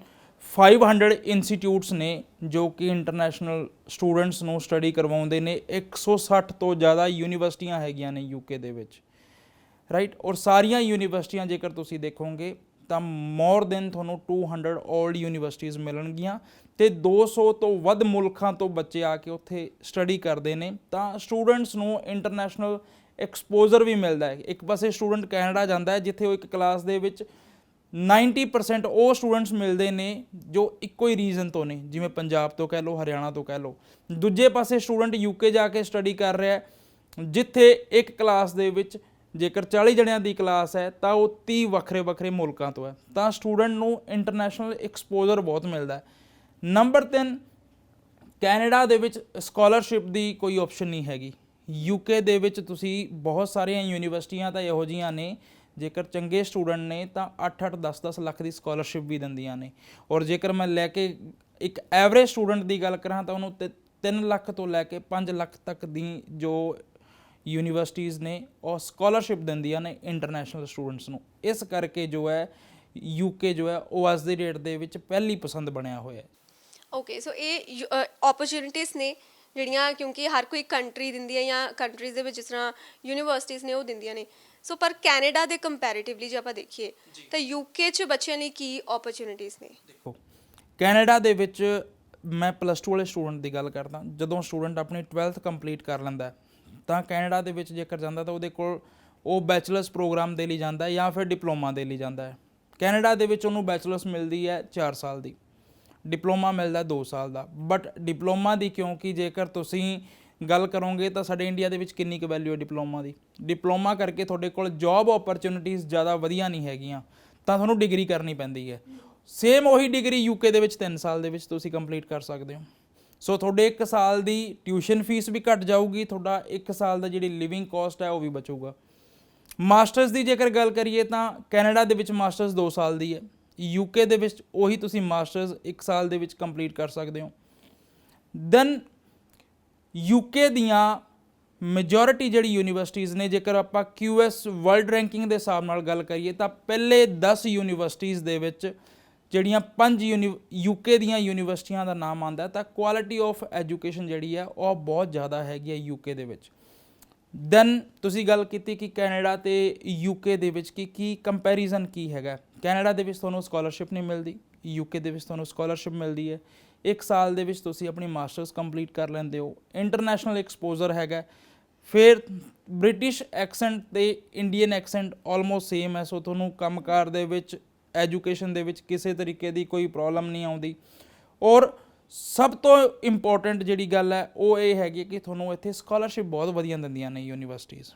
A: 500 ਇੰਸਟੀਟਿਊਟਸ ਨੇ ਜੋ ਕਿ ਇੰਟਰਨੈਸ਼ਨਲ ਸਟੂਡੈਂਟਸ ਨੂੰ ਸਟੱਡੀ ਕਰਵਾਉਂਦੇ ਨੇ 160 ਤੋਂ ਜ਼ਿਆਦਾ ਯੂਨੀਵਰਸਿਟੀਆਂ ਹੈਗੀਆਂ ਨੇ ਯੂਕੇ ਦੇ ਵਿੱਚ ਰਾਈਟ ਔਰ ਸਾਰੀਆਂ ਯੂਨੀਵਰਸਿਟੀਆਂ ਜੇਕਰ ਤੁਸੀਂ ਦੇਖੋਗੇ, ਤਾਂ ਮੋਰ ਦੈਨ ਤੁਹਾਨੂੰ 200 올ਡ ਯੂਨੀਵਰਸਿਟੀਆਂ ਮਿਲਣਗੀਆਂ ਤੇ 200 ਤੋਂ ਵੱਧ ਮੁਲਕਾਂ ਤੋਂ ਬੱਚੇ ਆ ਕੇ ਉੱਥੇ ਸਟੱਡੀ ਕਰਦੇ ਨੇ, ਤਾਂ ਸਟੂਡੈਂਟਸ ਨੂੰ ਇੰਟਰਨੈਸ਼ਨਲ ਐਕਸਪੋਜ਼ਰ ਵੀ ਮਿਲਦਾ ਹੈ। ਇੱਕ ਪਾਸੇ ਸਟੂਡੈਂਟ ਕੈਨੇਡਾ ਜਾਂਦਾ ਹੈ, ਜਿੱਥੇ ਉਹ ਇੱਕ ਕਲਾਸ ਦੇ ਵਿੱਚ 90% ਉਹ ਸਟੂਡੈਂਟਸ ਮਿਲਦੇ ਨੇ ਜੋ ਇੱਕੋ ਹੀ ਰੀਜਨ ਤੋਂ ਨੇ, ਜਿਵੇਂ ਪੰਜਾਬ ਤੋਂ ਕਹਿ ਲਓ, ਹਰਿਆਣਾ ਤੋਂ ਕਹਿ ਲਓ। ਦੂਜੇ ਪਾਸੇ ਸਟੂਡੈਂਟ ਯੂਕੇ ਜਾ ਕੇ ਸਟੱਡੀ ਕਰ ਰਿਹਾ ਜਿੱਥੇ ਇੱਕ ਕਲਾਸ ਦੇ ਵਿੱਚ ਜੇਕਰ 40 ਜਣਿਆਂ ਦੀ ਕਲਾਸ ਹੈ, ਤਾਂ ਉਹ 30 ਵੱਖਰੇ ਵੱਖਰੇ ਮੁਲਕਾਂ ਤੋਂ ਹੈ। ਤਾਂ ਸਟੂਡੈਂਟ ਨੂੰ ਇੰਟਰਨੈਸ਼ਨਲ ਐਕਸਪੋਜ਼ਰ ਬਹੁਤ ਮਿਲਦਾ ਹੈ। ਨੰਬਰ 3 ਕੈਨੇਡਾ ਦੇ ਵਿੱਚ ਸਕਾਲਰਸ਼ਿਪ ਦੀ ਕੋਈ ਆਪਸ਼ਨ ਨਹੀਂ ਹੈਗੀ। ਯੂਕੇ ਦੇ ਵਿੱਚ ਤੁਸੀਂ ਬਹੁਤ ਸਾਰੀਆਂ ਯੂਨੀਵਰਸਿਟੀਆਂ ਤਾਂ ਇਹੋ ਜੀਆਂ ਨੇ ਜੇਕਰ ਚੰਗੇ ਸਟੂਡੈਂਟ ਨੇ ਤਾਂ 8-8 10-10 ਲੱਖ ਦੀ ਸਕਾਲਰਸ਼ਿਪ ਵੀ ਦਿੰਦੀਆਂ ਨੇ। ਔਰ ਜੇਕਰ ਮੈਂ ਲੈ ਕੇ ਇੱਕ ਐਵਰੇਜ ਸਟੂਡੈਂਟ ਦੀ ਗੱਲ ਕਰਾਂ ਤਾਂ ਉਹਨੂੰ 3 ਲੱਖ ਤੋਂ ਲੈ ਕੇ 5 ਲੱਖ ਤੱਕ ਦੀ ਜੋ ਯੂਨੀਵਰਸਿਟੀਆਂ ਨੇ, ਉਹ ਸਕਾਲਰਸ਼ਿਪ ਦਿੰਦੀਆਂ ਨੇ ਇੰਟਰਨੈਸ਼ਨਲ ਸਟੂਡੈਂਟਸ ਨੂੰ। ਇਸ ਕਰਕੇ ਜੋ ਹੈ ਯੂਕੇ ਜੋ ਹੈ, ਉਹ ਅੱਜ ਦੇ ਡੇਟ ਦੇ ਵਿੱਚ ਪਹਿਲੀ ਪਸੰਦ ਬਣਿਆ ਹੋਇਆ ਹੈ।
B: ਓਕੇ ਸੋ ਇਹ ਓਪਰਚ्युनिटीज ਨੇ ਜਿਹੜੀਆਂ ਕਿਉਂਕਿ ਹਰ ਕੋਈ ਕੰਟਰੀ ਦਿੰਦੀ ਹੈ ਜਾਂ ਕੰਟਰੀਜ਼ ਦੇ ਵਿੱਚ ਜਿਸ ਤਰ੍ਹਾਂ ਯੂਨੀਵਰਸਿਟੀਆਂ ਨੇ ਉਹ ਦਿੰਦੀਆਂ ਨੇ। ਸੋ ਪਰ ਕੈਨੇਡਾ ਦੇ ਕੰਪੈਰੀਟਿਵਲੀ ਜੇ ਆਪਾਂ ਦੇਖੀਏ ਤਾਂ ਯੂਕੇ 'ਚ ਬੱਚਿਆਂ ਲਈ ਕੀ ਓਪਰਚ्युनिटीज ਨੇ?
A: ਦੇਖੋ ਕੈਨੇਡਾ ਦੇ ਵਿੱਚ ਮੈਂ ਪਲੱਸ 2 ਵਾਲੇ ਸਟੂਡੈਂਟ ਦੀ ਗੱਲ ਕਰਦਾ। ਜਦੋਂ ਸਟੂਡੈਂਟ ਆਪਣੀ 12th ਕੰਪਲੀਟ ਕਰ ਲੈਂਦਾ ਤਾਂ ਕੈਨੇਡਾ ਦੇ ਵਿੱਚ ਜੇਕਰ ਜਾਂਦਾ ਤਾਂ ਉਹਦੇ ਕੋਲ ਉਹ ਬੈਚਲਰਸ ਪ੍ਰੋਗਰਾਮ ਦੇ ਲਈ ਜਾਂਦਾ ਜਾਂ ਫਿਰ ਡਿਪਲੋਮਾ ਦੇ ਲਈ ਜਾਂਦਾ ਹੈ। ਕੈਨੇਡਾ ਦੇ ਵਿੱਚ ਉਹਨੂੰ ਬੈਚਲਰਸ ਮਿਲਦੀ ਹੈ 4 ਸਾਲ ਦੀ। ਡਿਪਲੋਮਾ ਮਿਲਦਾ 2 ਸਾਲ ਦਾ। ਬਟ ਡਿਪਲੋਮਾ ਦੀ ਕਿਉਂਕਿ ਜੇਕਰ ਤੁਸੀਂ ਗੱਲ ਕਰੋਗੇ ਤਾਂ ਸਾਡੇ ਇੰਡੀਆ ਦੇ ਵਿੱਚ ਕਿੰਨੀ ਕੁ ਵੈਲਿਊ ਹੈ ਡਿਪਲੋਮਾ ਦੀ? ਡਿਪਲੋਮਾ ਕਰਕੇ ਤੁਹਾਡੇ ਕੋਲ ਜੌਬ ਓਪਰਚ्युनिटीज ਜ਼ਿਆਦਾ ਵਧੀਆ ਨਹੀਂ ਹੈਗੀਆਂ, ਤਾਂ ਤੁਹਾਨੂੰ ਡਿਗਰੀ ਕਰਨੀ ਪੈਂਦੀ ਹੈ। ਸੇਮ ਉਹੀ ਡਿਗਰੀ ਯੂਕੇ ਦੇ ਵਿੱਚ 3 ਸਾਲ ਦੇ ਵਿੱਚ ਤੁਸੀਂ ਕੰਪਲੀਟ ਕਰ ਸਕਦੇ ਹੋ। ਸੋ ਤੁਹਾਡੇ 1 ਸਾਲ ਦੀ ਟਿਊਸ਼ਨ ਫੀਸ ਵੀ ਘਟ ਜਾਊਗੀ, ਤੁਹਾਡਾ 1 ਸਾਲ ਦਾ ਜਿਹੜੀ ਲਿਵਿੰਗ ਕਾਸਟ ਹੈ ਉਹ ਵੀ ਬਚੂਗਾ। ਮਾਸਟਰਸ ਦੀ ਜੇਕਰ ਗੱਲ ਕਰੀਏ ਤਾਂ ਕੈਨੇਡਾ ਦੇ ਵਿੱਚ ਮਾਸਟਰਸ 2 ਸਾਲ ਦੀ ਹੈ। ਯੂਕੇ ਦੇ ਵਿੱਚ ਉਹੀ ਤੁਸੀਂ ਮਾਸਟਰਸ 1 ਸਾਲ ਦੇ ਵਿੱਚ ਕੰਪਲੀਟ ਕਰ ਸਕਦੇ ਹੋ। ਦੈਨ ਯੂਕੇ ਦੀਆਂ ਮੈਜੋਰਿਟੀ ਜਿਹੜੀ ਯੂਨੀਵਰਸਿਟੀਜ਼ ਨੇ, ਜੇਕਰ ਆਪਾਂ QS ਵਰਲਡ ਰੈਂਕਿੰਗ ਦੇ ਹਿਸਾਬ ਨਾਲ ਗੱਲ ਕਰੀਏ, ਤਾਂ ਪਹਿਲੇ 10 ਯੂਨੀਵਰਸਿਟੀਜ਼ ਦੇ ਵਿੱਚ ਜਿਹੜੀਆਂ ਪੰਜ ਯੂਕੇ ਦੀਆਂ ਯੂਨੀਵਰਸਿਟੀਆਂ ਦਾ ਨਾਮ ਆਉਂਦਾ ਤਾਂ ਕੁਆਲਿਟੀ ਆਫ ਐਜੂਕੇਸ਼ਨ ਜਿਹੜੀ ਹੈ, ਉਹ ਬਹੁਤ ਜ਼ਿਆਦਾ ਹੈਗੀ ਹੈ ਯੂਕੇ ਦੇ ਵਿੱਚ। ਦੈਨ ਤੁਸੀਂ ਗੱਲ ਕੀਤੀ ਕਿ ਕੈਨੇਡਾ ਤੇ ਯੂਕੇ ਦੇ ਵਿੱਚ ਕੀ ਕੀ ਕੰਪੈਰੀਜ਼ਨ ਕੀ ਹੈਗਾ? ਕੈਨੇਡਾ ਦੇ ਵਿੱਚ ਤੁਹਾਨੂੰ ਸਕਾਲਰਸ਼ਿਪ ਨਹੀਂ ਮਿਲਦੀ ਯੂਕੇ ਦੇ ਵਿੱਚ ਤੁਹਾਨੂੰ ਸਕਾਲਰਸ਼ਿਪ ਮਿਲਦੀ ਹੈ। ਇੱਕ ਸਾਲ ਦੇ ਵਿੱਚ ਤੁਸੀਂ ਆਪਣੀ ਮਾਸਟਰਸ ਕੰਪਲੀਟ ਕਰ ਲੈਂਦੇ ਹੋ। ਇੰਟਰਨੈਸ਼ਨਲ ਐਕਸਪੋਜ਼ਰ ਹੈਗਾ। ਫਿਰ ਬ੍ਰਿਟਿਸ਼ ਐਕਸੈਂਟ ਤੇ ਇੰਡੀਅਨ ਐਕਸੈਂਟ ਆਲਮੋਸਟ ਸੇਮ ਹੈ। ਸੋ ਤੁਹਾਨੂੰ ਕੰਮਕਾਰ ਦੇ ਵਿੱਚ, ਐਜੂਕੇਸ਼ਨ ਦੇ ਵਿੱਚ ਕਿਸੇ ਤਰੀਕੇ ਦੀ ਕੋਈ ਪ੍ਰੋਬਲਮ ਨਹੀਂ ਆਉਂਦੀ। ਔਰ ਸਭ ਤੋਂ ਇੰਪੋਰਟੈਂਟ ਜਿਹੜੀ ਗੱਲ ਹੈ, ਉਹ ਇਹ ਹੈਗੀ ਕਿ ਤੁਹਾਨੂੰ ਇੱਥੇ ਸਕਾਲਰਸ਼ਿਪ ਬਹੁਤ ਵਧੀਆ ਦਿੰਦੀਆਂ ਨੇ ਯੂਨੀਵਰਸਿਟੀਜ਼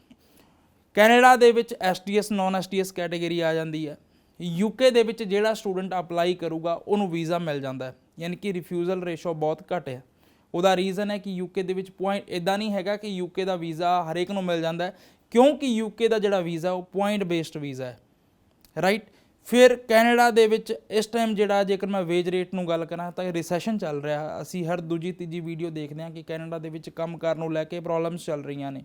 A: ਕੈਨੇਡਾ ਦੇ ਵਿੱਚ ਐਸਟੀਐਸ ਨਾਨ ਐਸਟੀਐਸ ਕੈਟਾਗਰੀ ਆ ਜਾਂਦੀ ਹੈ। ਯੂਕੇ ਦੇ ਵਿੱਚ ਜਿਹੜਾ ਸਟੂਡੈਂਟ ਅਪਲਾਈ ਕਰੂਗਾ, ਉਹਨੂੰ ਵੀਜ਼ਾ ਮਿਲ ਜਾਂਦਾ ਹੈ। ਯਾਨੀ ਕਿ ਰਿਫਿਊਜ਼ਲ ਰੇਸ਼ੋ ਬਹੁਤ ਘੱਟ ਹੈ। ਉਹਦਾ ਰੀਜ਼ਨ ਹੈ ਕਿ ਯੂਕੇ ਦੇ ਵਿੱਚ ਪੁਆਇੰਟ ਇਦਾਂ ਨਹੀਂ ਹੈਗਾ ਕਿ ਯੂਕੇ ਦਾ ਵੀਜ਼ਾ ਹਰੇਕ ਨੂੰ ਮਿਲ ਜਾਂਦਾ ਹੈ, ਕਿਉਂਕਿ ਯੂਕੇ ਦਾ ਜਿਹੜਾ ਵੀਜ਼ਾ ਉਹ ਪੁਆਇੰਟ ਬੇਸਡ ਵੀਜ਼ਾ ਹੈ। ਰਾਈਟ ਫਿਰ ਕੈਨੇਡਾ ਦੇ ਵਿੱਚ ਇਸ ਟਾਈਮ ਜਿਹੜਾ ਜੇਕਰ ਮੈਂ ਵੇਜ ਰੇਟ ਨੂੰ ਗੱਲ ਕਰਾਂ ਤਾਂ ਰਿਸੈਸ਼ਨ ਚੱਲ ਰਿਹਾ ਅਸੀਂ ਹਰ ਦੂਜੀ ਤੀਜੀ ਵੀਡੀਓ ਦੇਖਦੇ ਹਾਂ ਕਿ ਕੈਨੇਡਾ ਦੇ ਵਿੱਚ ਕੰਮ ਕਰਨ ਨੂੰ ਲੈ ਕੇ ਪ੍ਰੋਬਲਮਸ ਚੱਲ ਰਹੀਆਂ ਨੇ।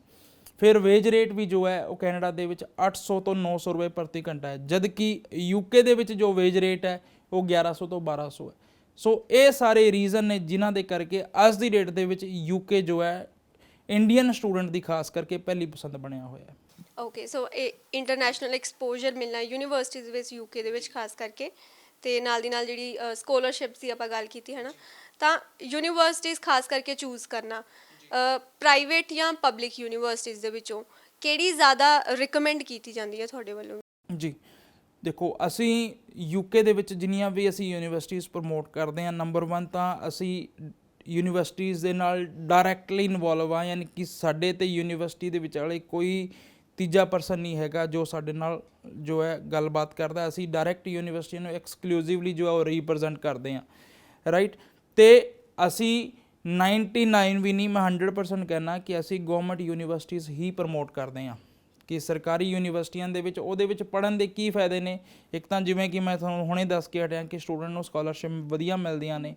A: ਫਿਰ ਵੇਜ ਰੇਟ ਵੀ ਜੋ ਹੈ ਉਹ ਕੈਨੇਡਾ ਦੇ ਵਿੱਚ 800 ਤੋਂ 900 ਰੁਪਏ ਪ੍ਰਤੀ ਘੰਟਾ ਹੈ। ਜਦਕਿ ਯੂਕੇ ਦੇ ਵਿੱਚ ਜੋ ਵੇਜ ਰੇਟ ਹੈ ਉਹ 1100 ਤੋਂ 1200 ਹੈ। ਸੋ ਇਹ ਸਾਰੇ ਰੀਜ਼ਨ ਨੇ ਜਿਨ੍ਹਾਂ ਦੇ ਕਰਕੇ ਅੱਜ ਦੀ ਡੇਟ ਦੇ ਵਿੱਚ ਯੂਕੇ ਜੋ ਹੈ ਇੰਡੀਅਨ ਸਟੂਡੈਂਟ ਦੀ ਖਾਸ ਕਰਕੇ ਪਹਿਲੀ ਪਸੰਦ ਬਣਿਆ ਹੋਇਆ ਹੈ।
B: ਓਕੇ ਸੋ ਇਹ ਇੰਟਰਨੈਸ਼ਨਲ ਐਕਸਪੋਜ਼ਰ ਮਿਲਣਾ ਯੂਨੀਵਰਸਿਟੀਜ਼ ਵਿੱਚ ਯੂਕੇ ਦੇ ਵਿੱਚ ਖਾਸ ਕਰਕੇ ਤੇ ਨਾਲ ਦੀ ਨਾਲ ਜਿਹੜੀ ਸਕਾਲਰਸ਼ਿਪਸ ਦੀ ਆਪਾਂ ਗੱਲ ਕੀਤੀ ਹੈ ਨਾ ਤਾਂ ਯੂਨੀਵਰਸਿਟੀਜ਼ ਖਾਸ ਕਰਕੇ ਚੂਜ਼ ਕਰਨਾ ਪ੍ਰਾਈਵੇਟ ਜਾਂ ਪਬਲਿਕ ਯੂਨੀਵਰਸਿਟੀਜ਼ ਦੇ ਵਿੱਚੋਂ ਕਿਹੜੀ ਜ਼ਿਆਦਾ ਰਿਕਮੈਂਡ ਕੀਤੀ ਜਾਂਦੀ ਹੈ ਤੁਹਾਡੇ ਵੱਲੋਂ?
A: ਜੀ ਦੇਖੋ, ਅਸੀਂ ਯੂਕੇ ਦੇ ਵਿੱਚ ਜਿੰਨੀਆਂ ਵੀ ਅਸੀਂ ਯੂਨੀਵਰਸਿਟੀਜ਼ ਪ੍ਰਮੋਟ ਕਰਦੇ ਹਾਂ ਨੰਬਰ 1 ਤਾਂ ਅਸੀਂ ਯੂਨੀਵਰਸਿਟੀਜ਼ ਦੇ ਨਾਲ ਡਾਇਰੈਕਟਲੀ ਇਨਵੋਲਵ ਆ ਯਾਨੀ ਕਿ ਸਾਡੇ ਤੇ ਯੂਨੀਵਰਸਿਟੀ ਦੇ ਵਿਚਾਲੇ ਕੋਈ ਤੀਜਾ ਪਰਸਨ ਨਹੀਂ ਹੈਗਾ ਜੋ ਸਾਡੇ ਨਾਲ ਜੋ ਹੈ ਗੱਲਬਾਤ ਕਰਦਾ। ਅਸੀਂ ਡਾਇਰੈਕਟ ਯੂਨੀਵਰਸਿਟੀ ਨੂੰ ਐਕਸਕਲੂਸਿਵਲੀ ਜੋ ਹੈ ਉਹ ਰਿਪਰੈਜ਼ੈਂਟ ਕਰਦੇ ਹਾਂ ਰਾਈਟ ਤੇ ਅਸੀਂ 99 ਵੀ ਨਹੀਂ, ਮੈਂ 100% ਕਹਿਣਾ ਕਿ ਅਸੀਂ ਗਵਰਨਮੈਂਟ ਯੂਨੀਵਰਸਿਟੀਜ਼ ਹੀ ਪ੍ਰਮੋਟ ਕਰਦੇ ਹਾਂ। ਕਿ ਸਰਕਾਰੀ ਯੂਨੀਵਰਸਿਟੀਆਂ ਦੇ ਵਿੱਚ ਉਹਦੇ ਵਿੱਚ ਪੜਨ ਦੇ ਕੀ ਫਾਇਦੇ ਨੇ? ਇੱਕ ਤਾਂ ਜਿਵੇਂ ਕਿ ਮੈਂ ਤੁਹਾਨੂੰ ਹੁਣੇ ਦੱਸ ਕੇ ਹਟਿਆ ਕਿ ਸਟੂਡੈਂਟ ਨੂੰ ਸਕਾਲਰਸ਼ਿਪ ਵਧੀਆ ਮਿਲਦੀਆਂ ਨੇ।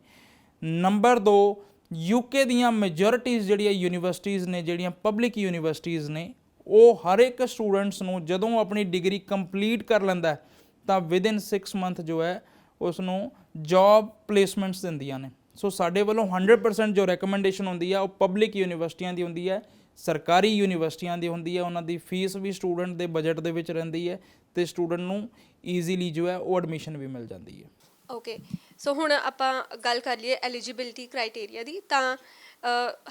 A: ਨੰਬਰ 2 ਯੂਕੇ ਦੀਆਂ ਮੈਜੋਰਿਟੀਜ਼ ਜਿਹੜੀਆਂ ਯੂਨੀਵਰਸਿਟੀਜ਼ ਨੇ ਜਿਹੜੀਆਂ ਪਬਲਿਕ ਯੂਨੀਵਰਸਿਟੀਜ਼ ਨੇ ਉਹ ਹਰ ਇੱਕ ਸਟੂਡੈਂਟਸ ਨੂੰ ਜਦੋਂ ਆਪਣੀ ਡਿਗਰੀ ਕੰਪਲੀਟ ਕਰ ਲੈਂਦਾ ਹੈ, ਤਾਂ ਵਿਦਿਨ 6 ਮੰਥ ਜੋ ਹੈ ਉਸ ਨੂੰ ਜੌਬ ਪਲੇਸਮੈਂਟਸ ਦਿੰਦੀਆਂ ਨੇ। ਸੋ ਸਾਡੇ ਵੱਲੋਂ 100% ਜੋ ਰეკਮੈਂਡੇਸ਼ਨ ਹੁੰਦੀ ਆ ਉਹ ਪਬਲਿਕ ਯੂਨੀਵਰਸਿਟੀਆਂ ਦੀ ਹੁੰਦੀ ਹੈ। ਸਰਕਾਰੀ ਯੂਨੀਵਰਸਿਟੀਆਂ ਦੀ ਹੁੰਦੀ ਹੈ ਉਹਨਾਂ ਦੀ ਫੀਸ ਵੀ ਸਟੂਡੈਂਟ ਦੇ ਬਜਟ ਦੇ ਵਿੱਚ ਰਹਿੰਦੀ ਹੈ ਤੇ ਸਟੂਡੈਂਟ ਨੂੰ ਈਜ਼ੀਲੀ ਜੋ ਹੈ ਉਹ ਐਡਮਿਸ਼ਨ ਵੀ ਮਿਲ ਜਾਂਦੀ ਹੈ।
B: ਓਕੇ ਸੋ ਹੁਣ ਆਪਾਂ ਗੱਲ ਕਰ ਲਈਏ ਐਲੀਜੀਬਿਲਟੀ ਕ੍ਰਾਈਟੇਰੀਆ ਦੀ ਤਾਂ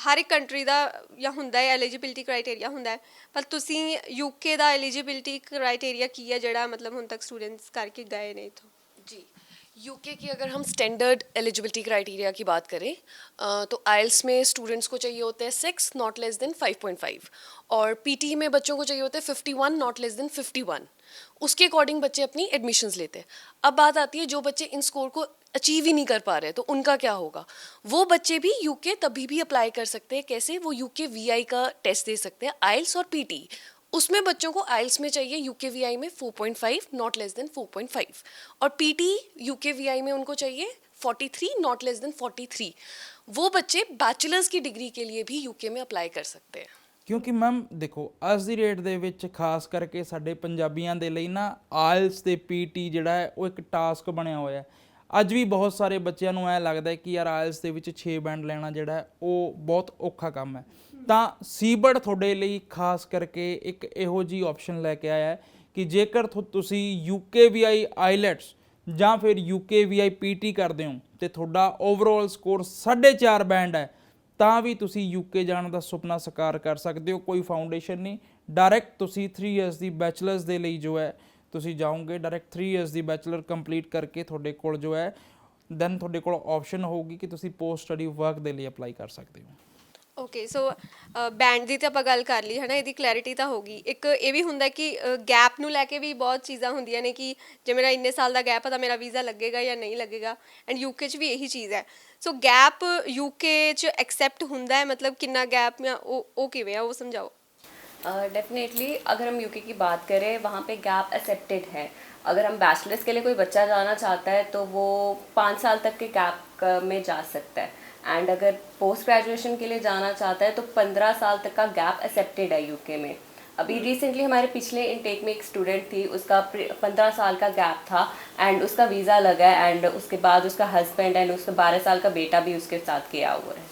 B: ਹਰ ਇੱਕ ਕੰਟਰੀ ਦਾ ਜਾਂ ਹੁੰਦਾ ਹੈ ਐਲੀਜੀਬਿਲਟੀ ਕ੍ਰਾਈਟੇਰੀਆ ਹੁੰਦਾ ਹੈ ਪਰ ਤੁਸੀਂ ਯੂਕੇ ਦਾ ਐਲੀਜੀਬਿਲਟੀ ਕ੍ਰਾਈਟੇਰੀਆ ਕੀ ਹੈ ਜਿਹੜਾ ਮਤਲਬ ਹੁਣ ਤੱਕ ਸਟੂਡੈਂਟਸ ਕਰਕੇ ਗਏ ਨੇ ਇਥੋਂ?
E: जी यूके की अगर हम स्टैंडर्ड एलिजिबिलिटी क्राइटेरिया की बात करें तो आइल्स में स्टूडेंट्स को चाहिए होते हैं six not less than five point five और पीटी में बच्चों को चाहिए होते हैं fifty one not less than fifty one उसके अकॉर्डिंग बच्चे अपनी एडमिशन्स लेते हैं। अब बात आती है जो बच्चे इन स्कोर को अचीव ही नहीं कर पा रहे तो उनका क्या होगा? वो बच्चे भी यूके तभी भी अप्लाई कर सकते हैं, कैसे? वो यूके वीआई का टेस्ट दे सकते हैं आइल्स और पीटी उसमें बच्चों को आइल्स में चाहिए यूके वी में 4.5 नॉट लेस देन 4.5 और पीटी यूके वी में उनको चाहिए 43 नॉट लेस देन 43 वो बच्चे बैचलर्स की डिग्री के लिए भी यूके में अप्लाई कर सकते हैं
A: ਕਿਉਂਕਿ ਮੈਮ ਦੇਖੋ ਅੱਜ ਦੀ ਰੇਟ ਦੇ ਵਿੱਚ ਖਾਸ ਕਰਕੇ ਸਾਡੇ ਪੰਜਾਬੀਆਂ ਦੇ ਲਈ ਨਾ ਆਇਲਸ ਤੇ ਪੀਟੀ ਜਿਹੜਾ ਹੈ ਉਹ ਇੱਕ ਟਾਸਕ ਬਣਿਆ ਹੋਇਆ ਹੈ ਅੱਜ ਵੀ ਬਹੁਤ ਸਾਰੇ ਬੱਚਿਆਂ ਨੂੰ ਐ ਲੱਗਦਾ ਕਿ ਯਾਰ ਆਇਲਸ ਦੇ ਵਿੱਚ 6 ਬੈਂਡ ਲੈਣਾ ਜਿਹੜਾ ਉਹ ਬਹੁਤ ਔਖਾ ਕੰਮ ਹੈ। ਤਾਂ ਸੀਬੜ ਤੁਹਾਡੇ ਲਈ ਖਾਸ ਕਰਕੇ ਇੱਕ ਇਹੋ ਜੀ ਆਪਸ਼ਨ ਲੈ ਕੇ ਆਇਆ ਕਿ ਜੇਕਰ ਤੁ- ਤੁਸੀਂ UKVI ਆਈਲੈਟਸ ਜਾਂ ਫਿਰ UKVI PT ਕਰਦੇ ਹੋ ਤੇ ਤੁਹਾਡਾ ਓਵਰਆਲ ਸਕੋਰ 4.5 ਬੈਂਡ ਹੈ, ਤਾਂ ਵੀ ਤੁਸੀਂ ਯੂਕੇ ਜਾਣ ਦਾ ਸੁਪਨਾ ਸਾਕਾਰ ਕਰ ਸਕਦੇ ਹੋ, ਕੋਈ ਫਾਊਂਡੇਸ਼ਨ ਨਹੀਂ। ਡਾਇਰੈਕਟ ਤੁਸੀਂ 3 ਇਅਰਸ ਦੀ ਬੈਚਲਰਸ ਦੇ ਲਈ ਜੋ ਹੈ ਤੁਸੀਂ ਜਾਓਗੇ ਡਾਇਰੈਕਟ 3 ਇਅਰਸ ਦੀ ਬੈਚਲਰ ਕੰਪਲੀਟ ਕਰਕੇ ਤੁਹਾਡੇ ਕੋਲ ਜੋ ਹੈ ਦੈਨ ਤੁਹਾਡੇ ਕੋਲ ਆਪਸ਼ਨ ਹੋਊਗੀ ਕਿ ਤੁਸੀਂ ਪੋਸਟ ਸਟੱਡੀ ਵਰਕ ਦੇ ਲਈ ਅਪਲਾਈ ਕਰ ਸਕਦੇ ਹੋ।
B: ਓਕੇ ਸੋ ਬੈਂਡ ਦੀ ਤਾਂ ਆਪਾਂ ਗੱਲ ਕਰ ਲਈ ਹੈ ਨਾ ਇਹਦੀ ਕਲੈਰਿਟੀ ਤਾਂ ਹੋਗੀ ਇੱਕ ਇਹ ਵੀ ਹੁੰਦਾ ਕਿ ਗੈਪ ਨੂੰ ਲੈ ਕੇ ਵੀ ਬਹੁਤ ਚੀਜ਼ਾਂ ਹੁੰਦੀਆਂ ਨੇ ਕਿ ਜੇ ਮੇਰਾ ਇੰਨੇ ਸਾਲ ਦਾ ਗੈਪ ਆ ਤਾਂ ਮੇਰਾ ਵੀਜ਼ਾ ਲੱਗੇਗਾ ਜਾਂ ਨਹੀਂ ਲੱਗੇਗਾ। ਐਂਡ ਯੂਕੇ 'ਚ ਵੀ ਇਹੀ ਚੀਜ਼ ਹੈ। ਸੋ ਗੈਪ ਯੂਕੇ ਚ ਐਕਸੈਪਟ ਹੁੰਦਾ ਹੈ? ਮਤਲਬ ਕਿੰਨਾ ਗੈਪ ਜਾਂ ਉਹ ਉਹ ਕਿਵੇਂ ਆ? ਉਹ ਸਮਝਾਓ।
F: डेफिनेटली uh, अगर हम यूके की बात करें वहाँ पे गैप एक्सेप्टेड है। अगर हम बैचलर्स के लिए कोई बच्चा जाना चाहता है तो वो पाँच साल तक के गैप में जा सकता है। एंड अगर पोस्ट ग्रेजुएशन के लिए जाना चाहता है तो पंद्रह साल तक का गैप एक्सेप्टेड है यूके में। अभी रिसेंटली हमारे पिछले इनटेक में एक स्टूडेंट थी उसका पंद्रह साल का गैप था एंड उसका वीज़ा लगा एंड उसके बाद उसका हस्बैंड एंड उसका बारह साल का बेटा भी उसके साथ किया हुआ है।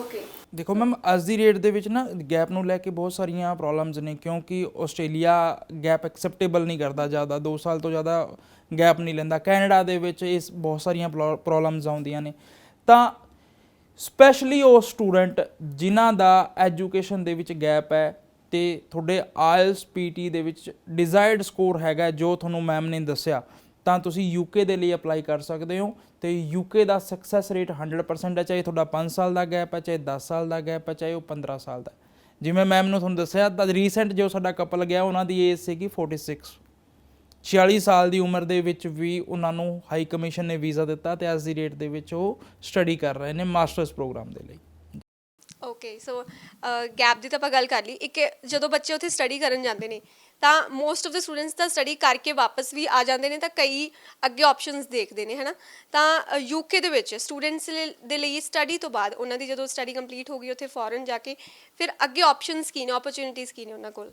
B: ਓਕੇ
A: ਦੇਖੋ ਮੈਮ, ਅੱਜ ਦੀ ਰੇਟ ਦੇ ਵਿੱਚ ਨਾ ਗੈਪ ਨੂੰ ਲੈ ਕੇ ਬਹੁਤ ਸਾਰੀਆਂ ਪ੍ਰੋਬਲਮਸ ਨੇ, ਕਿਉਂਕਿ ਆਸਟ੍ਰੇਲੀਆ ਗੈਪ ਐਕਸੈਪਟੇਬਲ ਨਹੀਂ ਕਰਦਾ ਜ਼ਿਆਦਾ 2 ਸਾਲ ਤੋਂ ਜ਼ਿਆਦਾ ਗੈਪ ਨਹੀਂ ਲੈਂਦਾ। ਕੈਨੇਡਾ ਦੇ ਵਿੱਚ ਇਸ ਬਹੁਤ ਸਾਰੀਆਂ ਪ੍ਰੋਬਲਮਸ ਆਉਂਦੀਆਂ ਨੇ। ਤਾਂ ਸਪੈਸ਼ਲੀ ਉਹ ਸਟੂਡੈਂਟ ਜਿਨ੍ਹਾਂ ਦਾ ਐਜੂਕੇਸ਼ਨ ਦੇ ਵਿੱਚ ਗੈਪ ਹੈ ਤੇ ਤੁਹਾਡੇ ਆਇਲਸ ਪੀਟੀ ਦੇ ਵਿੱਚ ਡਿਜ਼ਾਇਰਡ ਸਕੋਰ ਹੈਗਾ ਜੋ ਤੁਹਾਨੂੰ ਮੈਮ ਨੇ ਦੱਸਿਆ। ਤਾਂ ਤੁਸੀਂ ਯੂਕੇ ਦੇ ਲਈ ਅਪਲਾਈ ਕਰ ਸਕਦੇ ਹੋ ਤੇ ਯੂਕੇ ਦਾ ਸਕਸੈਸ ਰੇਟ 100% ਹੈ, ਚਾਹੇ ਤੁਹਾਡਾ 5 ਸਾਲ ਦਾ ਗੈਪ ਹੈ, ਚਾਹੇ 10 ਸਾਲ ਦਾ ਗੈਪ ਹੈ, ਚਾਹੇ ਉਹ 15 ਸਾਲ ਦਾ ਜਿਵੇਂ ਮੈਮ ਨੂੰ ਤੁਹਾਨੂੰ ਦੱਸਿਆ, ਤਾਂ ਰੀਸੈਂਟ ਜੋ ਸਾਡਾ ਕਪਲ ਗਿਆ, ਉਹਨਾਂ ਦੀ ਏਜ ਸੀਗੀ 46 46 ਸਾਲ ਦੀ ਉਮਰ ਦੇ ਵਿੱਚ ਵੀ ਉਹਨਾਂ ਨੂੰ ਹਾਈ ਕਮਿਸ਼ਨ ਨੇ ਵੀਜ਼ਾ ਦਿੱਤਾ ਤੇ ਅੱਜ ਦੀ ਰੇਟ ਦੇ ਵਿੱਚ ਉਹ ਸਟੱਡੀ ਕਰ ਰਹੇ ਨੇ ਮਾਸਟਰਸ ਪ੍ਰੋਗਰਾਮ ਦੇ ਲਈ।
B: ਓਕੇ ਸੋ ਗੈਪ ਦੀ ਤਾਂ ਆਪਾਂ ਗੱਲ ਕਰ ਲਈ। ਇੱਕ ਜਦੋਂ ਬੱਚੇ ਉੱਥੇ ਸਟੱਡੀ ਕਰਨ ਜਾਂਦੇ ਨੇ ਤਾਂ ਮੋਸਟ ਆਫ ਦ ਸਟੂਡੈਂਟਸ ਤਾਂ ਸਟੱਡੀ ਕਰਕੇ ਵਾਪਸ ਵੀ ਆ ਜਾਂਦੇ ਨੇ, ਤਾਂ ਕਈ ਅੱਗੇ ਆਪਸ਼ਨਸ ਦੇਖਦੇ ਨੇ, ਹਨਾ? ਤਾਂ ਯੂਕੇ ਦੇ ਵਿੱਚ ਸਟੂਡੈਂਟਸ ਦੇ ਲਈ ਸਟੱਡੀ ਤੋਂ ਬਾਅਦ ਉਹਨਾਂ ਦੀ ਜਦੋਂ ਸਟੱਡੀ ਕੰਪਲੀਟ ਹੋ ਗਈ, ਉੱਥੇ ਫੋਰਨ ਜਾ ਕੇ ਫਿਰ ਅੱਗੇ ਆਪਸ਼ਨਸ ਕੀ ਨੇ ਓਪਰਚ्युनिटीज ਕੀ ਨੇ ਉਹਨਾਂ ਕੋਲ?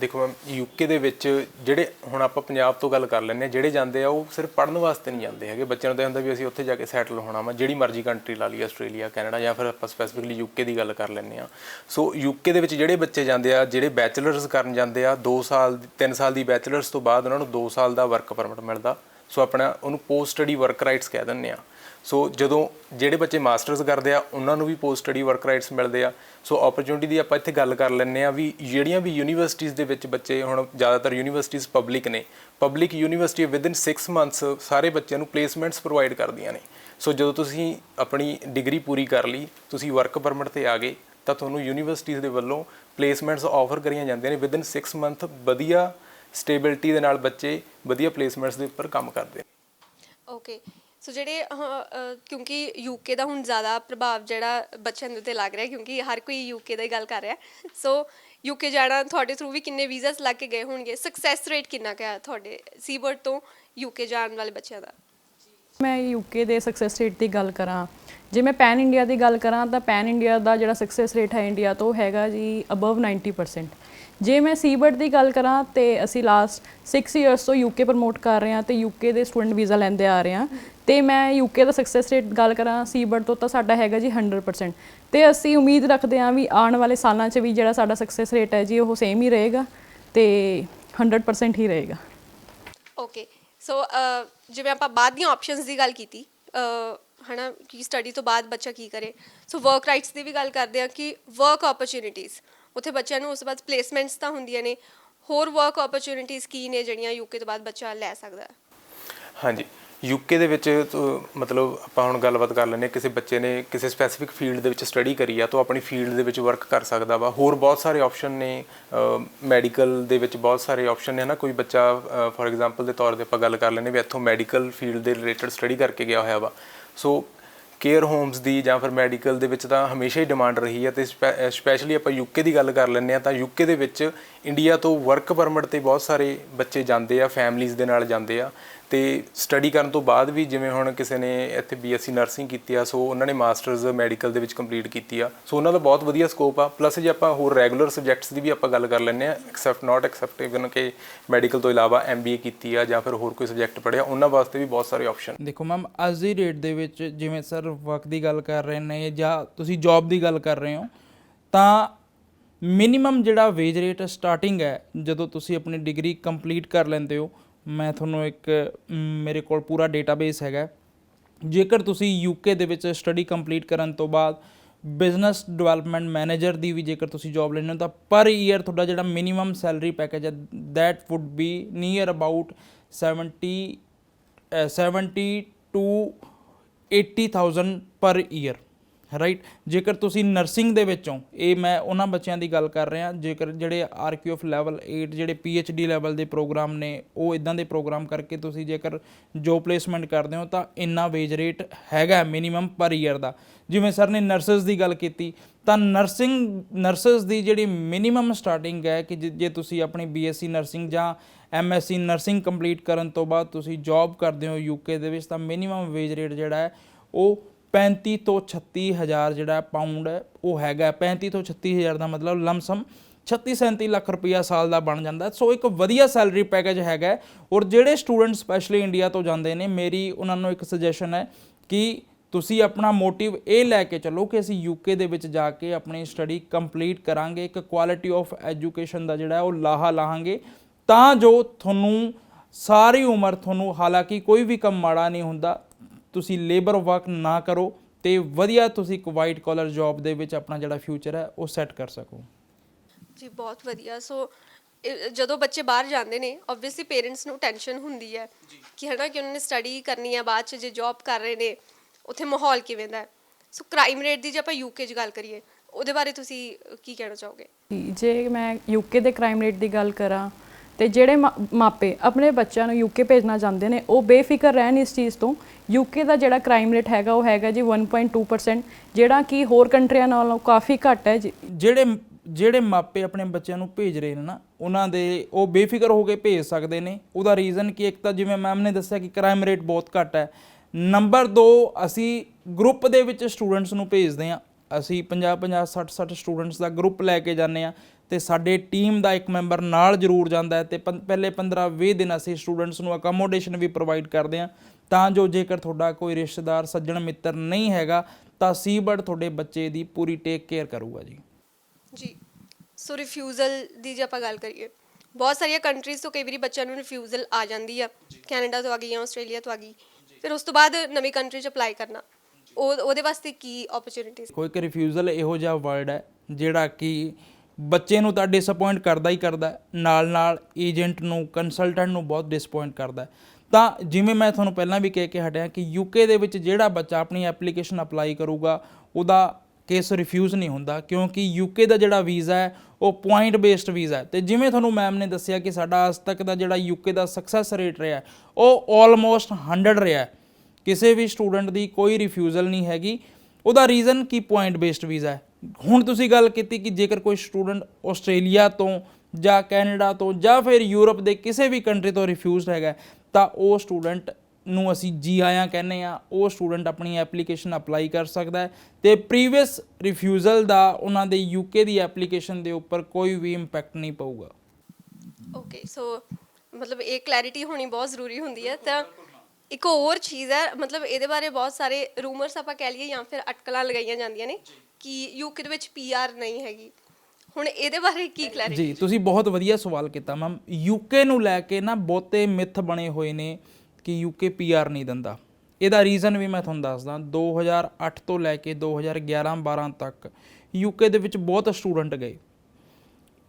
D: ਦੇਖੋ ਮੈਮ ਯੂਕੇ ਦੇ ਵਿੱਚ ਜਿਹੜੇ ਹੁਣ ਆਪਾਂ ਪੰਜਾਬ ਤੋਂ ਗੱਲ ਕਰ ਲੈਂਦੇ ਆ ਜਿਹੜੇ ਜਾਂਦੇ ਆ ਉਹ ਸਿਰਫ ਪੜਨ ਵਾਸਤੇ ਨਹੀਂ ਜਾਂਦੇ ਹੈਗੇ। ਬੱਚਿਆਂ ਨੂੰ ਤਾਂ ਹੁੰਦਾ ਵੀ ਅਸੀਂ ਉੱਥੇ ਜਾ ਕੇ ਸੈਟਲ ਹੋਣਾ ਵਾ, ਜਿਹੜੀ ਮਰਜ਼ੀ ਕੰਟਰੀ ਲਾ ਲਈ ਆਸਟ੍ਰੇਲੀਆ ਕੈਨੇਡਾ ਜਾਂ ਫਿਰ ਆਪਾਂ ਸਪੈਸੀਫਿਕਲੀ ਯੂਕੇ ਦੀ ਗੱਲ ਕਰ ਲੈਂਦੇ ਆ ਸੋ ਯੂਕੇ ਦੇ ਵਿੱਚ ਜਿਹੜੇ ਬੱਚੇ ਜਾਂਦੇ ਆ, ਜਿਹੜੇ ਬੈਚਲਰਸ ਕਰਨ ਜਾਂਦੇ ਆ 2 ਸਾਲ 3 ਸਾਲ ਦੀ ਬੈਚਲਰਸ ਤੋਂ ਬਾਅਦ ਉਹਨਾਂ ਨੂੰ 2 ਸਾਲ ਦਾ ਵਰਕ ਪਰਮਿਟ ਮਿਲਦਾ। ਸੋ ਆਪਣਾ ਉਹਨੂੰ ਪੋਸਟ ਸਟੱਡੀ ਵਰਕ ਰਾਈਟਸ ਕਹਿ ਦਿੰਦੇ ਆ। ਸੋ ਜਦੋਂ ਜਿਹੜੇ ਬੱਚੇ ਮਾਸਟਰਸ ਕਰਦੇ ਆ, ਉਹਨਾਂ ਨੂੰ ਵੀ ਪੋਸਟ ਸਟੱਡੀ ਵਰਕ ਰਾਈਟਸ ਮਿਲਦੇ ਆ। ਸੋ ਓਪਰਚੁਨਿਟੀ ਦੀ ਆਪਾਂ ਇੱਥੇ ਗੱਲ ਕਰ ਲੈਂਦੇ ਆ ਵੀ ਜਿਹੜੀਆਂ ਵੀ ਯੂਨੀਵਰਸਿਟੀਆਂ ਦੇ ਵਿੱਚ ਬੱਚੇ ਹੁਣ ਜ਼ਿਆਦਾਤਰ ਯੂਨੀਵਰਸਿਟੀਆਂ ਪਬਲਿਕ ਨੇ। ਪਬਲਿਕ ਯੂਨੀਵਰਸਿਟੀ ਵਿਦਿਨ 6 ਮੰਥਸ ਸਾਰੇ ਬੱਚਿਆਂ ਨੂੰ ਪਲੇਸਮੈਂਟਸ ਪ੍ਰੋਵਾਈਡ ਕਰਦੀਆਂ ਨੇ। ਸੋ ਜਦੋਂ ਤੁਸੀਂ ਆਪਣੀ ਡਿਗਰੀ ਪੂਰੀ ਕਰ ਲਈ, ਤੁਸੀਂ ਵਰਕ ਪਰਮਿਟ ਤੇ ਆ ਗਏ, ਤਾਂ ਤੁਹਾਨੂੰ ਯੂਨੀਵਰਸਿਟੀਆਂ ਦੇ ਵੱਲੋਂ ਪਲੇਸਮੈਂਟਸ ਆਫਰ ਕਰੀਆਂ ਜਾਂਦੀਆਂ ਨੇ। ਵਿਦਿਨ 6 ਮੰਥ ਵਧੀਆ ਸਟੇਬਿਲਟੀ ਦੇ ਨਾਲ ਬੱਚੇ ਵਧੀਆ ਪਲੇਸਮੈਂਟਸ ਦੇ ਉੱਪਰ ਕੰਮ ਕਰਦੇ ਨੇ।
B: ਓਕੇ ਸੋ ਜਿਹੜੇ ਅਹ, ਅਹ, ਕਿਉਂਕਿ ਯੂਕੇ ਦਾ ਹੁਣ ਜ਼ਿਆਦਾ ਪ੍ਰਭਾਵ ਜਿਹੜਾ ਬੱਚਿਆਂ ਦੇ ਉੱਤੇ ਲੱਗ ਰਿਹਾ ਕਿਉਂਕਿ ਹਰ ਕੋਈ ਯੂਕੇ ਦਾ ਹੀ ਗੱਲ ਕਰ ਰਿਹਾ। ਸੋ ਯੂਕੇ ਜਾਣਾ ਤੁਹਾਡੇ ਥਰੂ ਵੀ ਕਿੰਨੇ ਵੀਜ਼ਾਸ ਲੱਗ ਕੇ ਗਏ ਹੋਣਗੇ? ਸਕਸੈਸ ਰੇਟ ਕਿੰਨਾ ਕੁ ਹੈ ਤੁਹਾਡੇ ਸੀਬਰਟ ਤੋਂ ਯੂਕੇ ਜਾਣ ਵਾਲੇ ਬੱਚਿਆਂ ਦਾ?
C: ਮੈਂ ਯੂਕੇ ਦੇ ਸਕਸੈਸ ਰੇਟ ਦੀ ਗੱਲ ਕਰਾਂ ਜੇ ਮੈਂ ਪੈਨ ਇੰਡੀਆ ਦੀ ਗੱਲ ਕਰਾਂ ਤਾਂ ਪੈਨ ਇੰਡੀਆ ਦਾ ਜਿਹੜਾ ਸਕਸੈਸ ਰੇਟ ਹੈ ਇੰਡੀਆ ਤੋਂ ਹੈਗਾ ਜੀ ਅਬਵ 90% ਜੇ ਮੈਂ ਸੀਬਰਟ ਦੀ ਗੱਲ ਕਰਾਂ ਤੇ ਅਸੀਂ ਲਾਸਟ 6 ਇਅਰਸ ਤੋਂ ਯੂਕੇ ਪ੍ਰਮੋਟ ਕਰ ਰਹੇ ਹਾਂ ਤੇ ਯੂਕੇ ਦੇ ਸਟੂਡੈਂਟ ਵੀਜ਼ਾ ਲੈਂਦੇ ਆ ਰਹੇ ਹਾਂ। ਤੇ ਮੈਂ ਯੂਕੇ ਦਾ ਸਕਸੈਸ ਰੇਟ ਗੱਲ ਕਰਾਂ ਸੀਬਰਟ ਤੋਂ ਤਾਂ ਸਾਡਾ ਹੈਗਾ ਜੀ 100% ਤੇ ਅਸੀਂ ਉਮੀਦ ਰੱਖਦੇ ਹਾਂ ਵੀ ਆਉਣ ਵਾਲੇ ਸਾਲਾਂ 'ਚ ਵੀ ਜਿਹੜਾ ਸਾਡਾ ਸਕਸੈਸ ਰੇਟ ਹੈ ਜੀ ਉਹ ਸੇਮ ਹੀ ਰਹੇਗਾ ਤੇ 100% ਹੀ ਰਹੇਗਾ।
B: ਓਕੇ ਸੋ ਜਿਵੇਂ ਆਪਾਂ ਬਾਅਦ ਦੀਆਂ ਆਪਸ਼ਨਸ ਦੀ ਗੱਲ ਕੀਤੀ ਹਨਾ, ਕਿ ਸਟੱਡੀ ਤੋਂ ਬਾਅਦ ਬੱਚਾ ਕੀ ਕਰੇ? ਸੋ ਵਰਕ ਰਾਈਟਸ ਦੀ ਵੀ ਗੱਲ ਕਰਦੇ ਆ ਕਿ ਵਰਕ ਓਪਰਚ्युनिटीज ਉੱਥੇ ਬੱਚਿਆਂ ਨੂੰ ਉਸ ਤੋਂ ਬਾਅਦ ਪਲੇਸਮੈਂਟਸ ਤਾਂ ਹੁੰਦੀਆਂ ਨੇ, ਹੋਰ ਵਰਕ ਓਪਰਚ्युनिटीज ਕੀ ਨੇ ਜਿਹੜੀਆਂ ਯੂਕੇ ਤੋਂ ਬਾਅਦ ਬੱਚਾ ਲੈ ਸਕਦਾ?
D: ਹਾਂਜੀ। ਯੂਕੇ ਦੇ ਵਿੱਚ ਤੋਂ ਮਤਲਬ ਆਪਾਂ ਹੁਣ ਗੱਲਬਾਤ ਕਰ ਲੈਂਦੇ ਹਾਂ, ਕਿਸੇ ਬੱਚੇ ਨੇ ਕਿਸੇ ਸਪੈਸੀਫਿਕ ਫੀਲਡ ਦੇ ਵਿੱਚ ਸਟੱਡੀ ਕਰੀ ਆ, ਤਾਂ ਉਹ ਆਪਣੀ ਫੀਲਡ ਦੇ ਵਿੱਚ ਵਰਕ ਕਰ ਸਕਦਾ ਵਾ। ਹੋਰ ਬਹੁਤ ਸਾਰੇ ਆਪਸ਼ਨ ਨੇ ਮੈਡੀਕਲ ਦੇ ਵਿੱਚ ਬਹੁਤ ਸਾਰੇ ਆਪਸ਼ਨ ਨੇ, ਹਨਾ? ਕੋਈ ਬੱਚਾ ਫੋਰ ਐਗਜ਼ਾਮਪਲ ਦੇ ਤੌਰ ਤੇ ਆਪਾਂ ਗੱਲ ਕਰ ਲੈਂਦੇ ਵੀ ਇੱਥੋਂ ਮੈਡੀਕਲ ਫੀਲਡ ਦੇ ਰਿਲੇਟਡ ਸਟੱਡੀ ਕਰਕੇ ਗਿਆ ਹੋਇਆ ਵਾ। ਸੋ ਕੇਅਰ ਹੋਮਸ ਦੀ ਜਾਂ ਫਿਰ ਮੈਡੀਕਲ ਦੇ ਵਿੱਚ ਤਾਂ ਹਮੇਸ਼ਾ ਹੀ ਡਿਮਾਂਡ ਰਹੀ ਹੈ ਤੇ ਸਪੈਸ਼ਲੀ ਆਪਾਂ ਯੂਕੇ ਦੀ ਗੱਲ ਕਰ ਲੈਂਦੇ ਆ ਤਾਂ ਯੂਕੇ ਦੇ ਵਿੱਚ ਇੰਡੀਆ ਤੋਂ ਵਰਕ ਪਰਮਿਟ ਤੇ ਬਹੁਤ ਸਾਰੇ ਬੱਚੇ ਜਾਂਦੇ ਆ ਫੈਮਲੀਆਂ ਦੇ ਨਾਲ ਜਾਂਦੇ ਆ। ਤੇ ਸਟੱਡੀ ਕਰਨ ਤੋਂ ਬਾਅਦ ਵੀ ਜਿਵੇਂ ਹੁਣ ਕਿਸੇ ਨੇ ਇੱਥੇ ਬੀਐਸਸੀ ਨਰਸਿੰਗ ਕੀਤੀ ਆ, ਸੋ ਉਹਨਾਂ ਨੇ ਮਾਸਟਰਸ ਮੈਡੀਕਲ ਦੇ ਵਿੱਚ ਕੰਪਲੀਟ ਕੀਤੀ ਆ। ਸੋ ਉਹਨਾਂ ਦਾ ਬਹੁਤ ਵਧੀਆ ਸਕੋਪ ਆ। ਪਲੱਸ ਜੇ ਆਪਾਂ ਹੋਰ ਰੈਗੂਲਰ ਸਬਜੈਕਟਸ ਦੀ ਵੀ ਆਪਾਂ ਗੱਲ ਕਰ ਲੈਂਦੇ ਆ ਐਕਸੈਪਟ ਨਾਟ ਐਕਸੈਪਟ ਇਵਨ ਕਿ ਮੈਡੀਕਲ ਤੋਂ ਇਲਾਵਾ ਐਮਬੀਏ ਕੀਤੀ ਆ ਜਾਂ ਫਿਰ ਹੋਰ ਕੋਈ ਸਬਜੈਕਟ ਪੜ੍ਹਿਆ, ਉਹਨਾਂ ਵਾਸਤੇ ਵੀ ਬਹੁਤ ਸਾਰੇ ਆਪਸ਼ਨ
A: ਦੇਖੋ ਮੈਮ ਅੱਜ ਦੀ ਡੇਟ ਦੇ ਵਿੱਚ ਜਿਵੇਂ ਸਰ ਵਰਕ ਦੀ ਗੱਲ ਕਰ ਰਹੇ ਨੇ ਜਾਂ ਤੁਸੀਂ ਜੌਬ ਦੀ ਗੱਲ ਕਰ ਰਹੇ ਹੋ, ਤਾਂ ਮਿਨੀਮਮ ਜਿਹੜਾ ਵੇਜ ਰੇਟ ਸਟਾਰਟਿੰਗ ਹੈ, ਜਦੋਂ ਤੁਸੀਂ ਆਪਣੀ ਡਿਗਰੀ ਕੰਪਲੀਟ ਕਰ ਲੈਂਦੇ ਹੋ ਮੈਂ ਤੁਹਾਨੂੰ ਇੱਕ ਮੇਰੇ ਕੋਲ ਪੂਰਾ ਡੇਟਾਬੇਸ ਹੈਗਾ। ਜੇਕਰ ਤੁਸੀਂ ਯੂਕੇ ਦੇ ਵਿੱਚ ਸਟੱਡੀ ਕੰਪਲੀਟ ਕਰਨ ਤੋਂ ਬਾਅਦ ਬਿਜ਼ਨਸ ਡਿਵੈਲਪਮੈਂਟ ਮੈਨੇਜਰ ਦੀ ਵੀ ਜੇਕਰ ਤੁਸੀਂ ਜੌਬ ਲੈਣੀ ਹੋ ਤਾਂ ਪਰ ਈਅਰ ਤੁਹਾਡਾ ਜਿਹੜਾ ਮਿਨੀਮਮ ਸੈਲਰੀ ਪੈਕੇਜ ਹੈ that would be near about 70 uh, 70 to 80000 per year right ਜੇਕਰ ਤੁਸੀਂ ਨਰਸਿੰਗ ਦੇ ਵਿੱਚੋਂ ਇਹ ਮੈਂ ਉਹਨਾਂ ਬੱਚਿਆਂ ਦੀ ਗੱਲ ਕਰ ਰਿਹਾ, ਜੇਕਰ ਜਿਹੜੇ ਆਰਕਿਊਐਫ ਲੈਵਲ 8 ਜਿਹੜੇ ਡੀ ਲੈਵਲ ਦੇ ਪ੍ਰੋਗਰਾਮ ਨੇ, ਉਹ ਇਦਾਂ ਦੇ ਪ੍ਰੋਗਰਾਮ ਕਰਕੇ ਤੁਸੀਂ ਜੇਕਰ ਜੋਬ ਪਲੇਸਮੈਂਟ ਕਰਦੇ ਹੋ, ਤਾਂ ਇੰਨਾ ਵੇਜ ਰੇਟ ਹੈਗਾ ਮਿਨੀਮਮ ਪਰ ਈਅਰ ਦਾ। ਜਿਵੇਂ ਸਰ ਨੇ ਨਰਸਸ ਦੀ ਗੱਲ ਕੀਤੀ, ਤਾਂ ਨਰਸਿੰਗ ਨਰਸਸ ਦੀ ਜਿਹੜੀ ਮਿਨੀਮਮ ਸਟਾਰਟਿੰਗ ਹੈ ਕਿ ਜੇ ਜੇ ਤੁਸੀਂ ਆਪਣੀ ਬੀਐਸਸੀ ਨਰਸਿੰਗ ਜਾਂ ਐਮਐਸਸੀ ਨਰਸਿੰਗ ਕੰਪਲੀਟ ਕਰਨ ਤੋਂ ਬਾਅਦ ਤੁਸੀਂ ਜੌਬ ਕਰਦੇ ਹੋ ਯੂਕੇ ਦੇ ਵਿੱਚ, ਤਾਂ ਮਿਨੀਮਮ ਵੇਜ ਰੇਟ ਜਿਹੜਾ ਹੈ, ਉਹ 35 ਤੋਂ 36 ਹਜ਼ਾਰ ਜਿਹੜਾ ਪਾਉਂਡ ਹੈ, ਉਹ ਹੈਗਾ 35 ਤੋਂ 36 ਹਜ਼ਾਰ ਦਾ ਮਤਲਬ ਲਮਸਮ 36 37 ਲੱਖ ਰੁਪਈਆ ਸਾਲ ਦਾ ਬਣ ਜਾਂਦਾ ਸੋ ਇੱਕ ਵਧੀਆ ਸੈਲਰੀ ਪੈਕੇਜ ਹੈਗਾ ਔਰ ਜਿਹੜੇ ਸਟੂਡੈਂਟ ਸਪੈਸ਼ਲੀ ਇੰਡੀਆ ਤੋਂ ਜਾਂਦੇ ਨੇ, ਮੇਰੀ ਉਹਨਾਂ ਨੂੰ ਇੱਕ ਸੁਜੈਸ਼ਨ ਹੈ ਕਿ ਤੁਸੀਂ ਆਪਣਾ ਮੋਟਿਵ ਇਹ ਲੈ ਕੇ ਚੱਲੋ ਕਿ ਅਸੀਂ ਯੂਕੇ ਦੇ ਵਿੱਚ ਜਾ ਕੇ ਆਪਣੀ ਸਟੱਡੀ ਕੰਪਲੀਟ ਕਰਾਂਗੇ। ਇੱਕ ਕੁਆਲਿਟੀ ਆਫ ਐਜੂਕੇਸ਼ਨ ਦਾ ਜਿਹੜਾ ਉਹ ਲਾਹਾ ਲਾਹਾਂਗੇ। ਤਾਂ ਜੋ ਤੁਹਾਨੂੰ ਸਾਰੀ ਉਮਰ ਤੁਹਾਨੂੰ ਹਾਲਾਂਕਿ ਕੋਈ ਵੀ ਕੰਮ ਮਾੜਾ ਨਹੀਂ ਹੁੰਦਾ ਤੁਸੀਂ ਲੇਬਰ ਵਰਕ ਨਾ ਕਰੋ ਤੇ ਵਧੀਆ ਤੁਸੀਂ ਇੱਕ ਵਾਈਟ ਕਾਲਰ ਜੌਬ ਦੇ ਵਿੱਚ ਆਪਣਾ ਜਿਹੜਾ ਫਿਊਚਰ ਹੈ ਉਹ ਸੈੱਟ ਕਰ ਸਕੋ।
B: ਜੀ ਬਹੁਤ ਵਧੀਆ। ਸੋ ਜਦੋਂ ਬੱਚੇ ਬਾਹਰ ਜਾਂਦੇ ਨੇ ਆਬਵੀਅਸਲੀ ਪੇਰੈਂਟਸ ਨੂੰ ਟੈਨਸ਼ਨ ਹੁੰਦੀ ਹੈ ਕਿ ਹਨਾ ਕਿ ਉਹਨਾਂ ਨੇ ਸਟੱਡੀ ਕਰਨੀ ਹੈ ਬਾਅਦ ਚ ਜੇ ਜੌਬ ਕਰ ਰਹੇ ਨੇ ਉੱਥੇ ਮਾਹੌਲ ਕਿਵੇਂ ਦਾ ਹੈ? ਸੋ ਕ੍ਰਾਈਮ ਰੇਟ ਦੀ ਜੇ ਆਪਾਂ ਯੂਕੇ 'ਚ ਗੱਲ ਕਰੀਏ ਉਹਦੇ ਬਾਰੇ ਤੁਸੀਂ ਕੀ ਕਹਿਣਾ ਚਾਹੋਗੇ?
C: ਜੇ ਮੈਂ ਯੂਕੇ ਦੇ ਕ੍ਰਾਈਮ ਰੇਟ ਦੀ ਗੱਲ ਕਰਾਂ ਤੇ ਜਿਹੜੇ ਮਾ- ਮਾਪੇ ਆਪਣੇ ਬੱਚਿਆਂ ਨੂੰ ਯੂਕੇ ਭੇਜਣਾ ਚਾਹੁੰਦੇ ਨੇ, ਉਹ ਬੇਫਿਕਰ ਰਹਿਣ ਇਸ ਚੀਜ਼ ਤੋਂ। ਯੂਕੇ ਦਾ ਜਿਹੜਾ ਕ੍ਰਾਈਮ ਰੇਟ ਹੈਗਾ, ਉਹ ਹੈਗਾ ਜੀ 1.2% ਜਿਹੜਾ ਕਿ ਹੋਰ ਕੰਟਰੀਆਂ ਨਾਲੋਂ ਕਾਫੀ ਘੱਟ ਹੈ ਜੀ।
A: ਜਿਹੜੇ ਜਿਹੜੇ ਮਾਪੇ ਆਪਣੇ ਬੱਚਿਆਂ ਨੂੰ ਭੇਜ ਰਹੇ ਨੇ ਨਾ, ਉਹਨਾਂ ਦੇ ਉਹ ਬੇਫਿਕਰ ਹੋ ਕੇ ਭੇਜ ਸਕਦੇ ਨੇ। ਉਹਦਾ ਰੀਜ਼ਨ ਕਿ ਇੱਕ ਤਾਂ ਜਿਵੇਂ ਮੈਮ ਨੇ ਦੱਸਿਆ ਕਿ ਕ੍ਰਾਈਮ ਰੇਟ ਬਹੁਤ ਘੱਟ ਹੈ। ਨੰਬਰ 2 ਅਸੀਂ ਗਰੁੱਪ ਦੇ ਵਿੱਚ ਸਟੂਡੈਂਟਸ ਨੂੰ ਭੇਜਦੇ ਹਾਂ। ਅਸੀਂ 50 50 60 60 ਸਟੂਡੈਂਟਸ ਦਾ ਗਰੁੱਪ ਲੈ ਕੇ ਜਾਂਦੇ ਆ ਤੇ ਸਾਡੇ ਟੀਮ ਦਾ ਇੱਕ ਮੈਂਬਰ ਨਾਲ ਜ਼ਰੂਰ ਜਾਂਦਾ ਹੈ ਤੇ ਪਹਿਲੇ 15-20 ਦਿਨ ਅਸੀਂ ਸਟੂਡੈਂਟਸ ਨੂੰ ਅਕਮੋਡੇਸ਼ਨ ਵੀ ਪ੍ਰੋਵਾਈਡ ਕਰਦੇ ਹਾਂ। ਤਾਂ ਜੋ ਜੇਕਰ ਤੁਹਾਡਾ ਕੋਈ ਰਿਸ਼ਤੇਦਾਰ ਸੱਜਣ ਮਿੱਤਰ ਨਹੀਂ ਹੈਗਾ ਤਾਂ ਸੀਬਰਡ ਤੁਹਾਡੇ ਬੱਚੇ ਦੀ ਪੂਰੀ ਟੇਕ ਕੇਅਰ ਕਰੂਗਾ ਜੀ।
B: ਜੀ ਸੋ ਰਿਫਿਊਜ਼ਲ ਦੀ ਜੇ ਆਪਾਂ ਗੱਲ ਕਰੀਏ ਬਹੁਤ ਸਾਰੀਆਂ ਕੰਟਰੀਜ਼ ਤੋਂ ਕਈ ਵਾਰੀ ਬੱਚਿਆਂ ਨੂੰ ਰਿਫਿਊਜ਼ਲ ਆ ਜਾਂਦੀ ਆ। ਕੈਨੇਡਾ ਤੋਂ ਆ ਗਈ ਜਾਂ ਆਸਟ੍ਰੇਲੀਆ ਤੋਂ ਆ ਗਈ। ਫਿਰ ਉਸ ਤੋਂ ਬਾਅਦ ਨਵੀਂ ਕੰਟਰੀ 'ਚ ਅਪਲਾਈ ਕਰਨਾ। ਉਹ ਉਹਦੇ ਵਾਸਤੇ ਕੀ ਓਪਰਚ्युनिटीज
A: ਕੋਈ ਕਿ ਰਿਫਿਊਜ਼ਲ ਇਹੋ ਜਿਹਾ ਵਰਡ ਹੈ ਜਿਹੜਾ ਕਿ ਬੱਚੇ ਨੂੰ ਤਾਂ ਡਿਸਪਾਇੰਟ ਕਰਦਾ ਹੀ ਕਰਦਾ ਨਾਲ ਨਾਲ ਏਜੰਟ ਨੂੰ ਕੰਸਲਟੈਂਟ ਨੂੰ ਬਹੁਤ ਡਿਸਪਾਇੰਟ ਕਰਦਾ ਤਾਂ ਜਿਵੇਂ ਮੈਂ ਤੁਹਾਨੂੰ ਪਹਿਲਾਂ ਵੀ ਕਹਿ ਕੇ ਹਟਿਆ ਕਿ ਯੂਕੇ ਦੇ ਵਿੱਚ ਜਿਹੜਾ ਬੱਚਾ ਆਪਣੀ ਐਪਲੀਕੇਸ਼ਨ ਅਪਲਾਈ ਕਰੂਗਾ, ਉਹਦਾ ਕੇਸ ਰਿਫਿਊਜ਼ ਨਹੀਂ ਹੁੰਦਾ, ਕਿਉਂਕਿ ਯੂਕੇ ਦਾ ਜਿਹੜਾ ਵੀਜ਼ਾ ਹੈ, ਉਹ ਪੁਆਇੰਟ ਬੇਸਡ ਵੀਜ਼ਾ ਹੈ। ਤੇ ਜਿਵੇਂ ਤੁਹਾਨੂੰ ਮੈਮ ਨੇ ਦੱਸਿਆ ਕਿ ਸਾਡਾ ਅੱਜ ਤੱਕ ਦਾ ਜਿਹੜਾ ਯੂਕੇ ਦਾ ਸਕਸੈਸ ਰੇਟ ਰਿਹਾ ਉਹ ਆਲਮੋਸਟ 100 ਰਿਹਾ ਕਿਸੇ ਵੀ ਸਟੂਡੈਂਟ ਦੀ ਕੋਈ ਰਿਫਿਊਜ਼ਲ ਨਹੀਂ ਹੈਗੀ। ਉਹਦਾ ਰੀਜ਼ਨ ਕੀ ਪੁਆਇੰਟ ਬੇਸਡ ਵੀਜ਼ਾ ਹੈ? ਹੁਣ ਤੁਸੀਂ ਗੱਲ ਕੀਤੀ ਕਿ ਜੇਕਰ ਕੋਈ ਸਟੂਡੈਂਟ ਆਸਟ੍ਰੇਲੀਆ ਤੋਂ ਜਾਂ ਕੈਨੇਡਾ ਤੋਂ ਜਾਂ ਫਿਰ ਯੂਰਪ ਦੇ ਕਿਸੇ ਵੀ ਕੰਟਰੀ ਤੋਂ ਰਿਫਿਊਜ਼ਡ ਹੈਗਾ ਤਾਂ ਉਹ ਸਟੂਡੈਂਟ ਨੂੰ ਅਸੀਂ ਜੀ ਆਇਆਂ ਕਹਿੰਦੇ ਆ ਉਹ ਸਟੂਡੈਂਟ ਆਪਣੀ ਐਪਲੀਕੇਸ਼ਨ ਅਪਲਾਈ ਕਰ ਸਕਦਾ ਹੈ ਤੇ ਪ੍ਰੀਵੀਅਸ ਰਿਫਿਊਜ਼ਲ ਦਾ ਉਹਨਾਂ ਦੇ ਯੂਕੇ ਦੀ ਐਪਲੀਕੇਸ਼ਨ ਦੇ ਉੱਪਰ ਕੋਈ ਵੀ ਇੰਪੈਕਟ ਨਹੀਂ ਪਊਗਾ।
B: ਓਕੇ ਸੋ ਮਤਲਬ ਇਹ ਕਲੈਰਿਟੀ ਹੋਣੀ ਬਹੁਤ ਜ਼ਰੂਰੀ ਹੁੰਦੀ ਹੈ ਤਾਂ ਇੱਕ ਹੋਰ ਚੀਜ਼ ਹੈ ਮਤਲਬ ਇਹਦੇ ਬਾਰੇ ਬਹੁਤ ਸਾਰੇ ਰੂਮਰਸ ਆਪਾਂ ਕਹਿ ਲਈਏ ਜਾਂ ਫਿਰ ਅਟਕਲਾਂ ਲਗਾਈਆਂ ਜਾਂਦੀਆਂ ਨੇ। ਕਿ ਯੂਕੇ ਦੇ ਵਿੱਚ ਪੀਆਰ ਨਹੀਂ ਹੈਗੀ। ਹੁਣ ਇਹਦੇ ਬਾਰੇ ਕੀ ਕਲੈਰਿਟੀ
A: ਜੀ ਤੁਸੀਂ ਬਹੁਤ ਵਧੀਆ ਸਵਾਲ ਕੀਤਾ ਮੈਮ ਯੂਕੇ ਨੂੰ ਲੈ ਕੇ ਨਾ ਬਹੁਤੇ ਮਿੱਥ ਬਣੇ ਹੋਏ ਨੇ ਕਿ ਯੂਕੇ ਪੀਆਰ ਨਹੀਂ ਦਿੰਦਾ। ਇਹਦਾ ਰੀਜ਼ਨ ਵੀ ਮੈਂ ਤੁਹਾਨੂੰ ਦੱਸਦਾ। 2008 ਤੋਂ ਲੈ ਕੇ 2011-12 ਤੱਕ ਯੂਕੇ ਦੇ ਵਿੱਚ ਬਹੁਤ ਸਟੂਡੈਂਟ ਗਏ।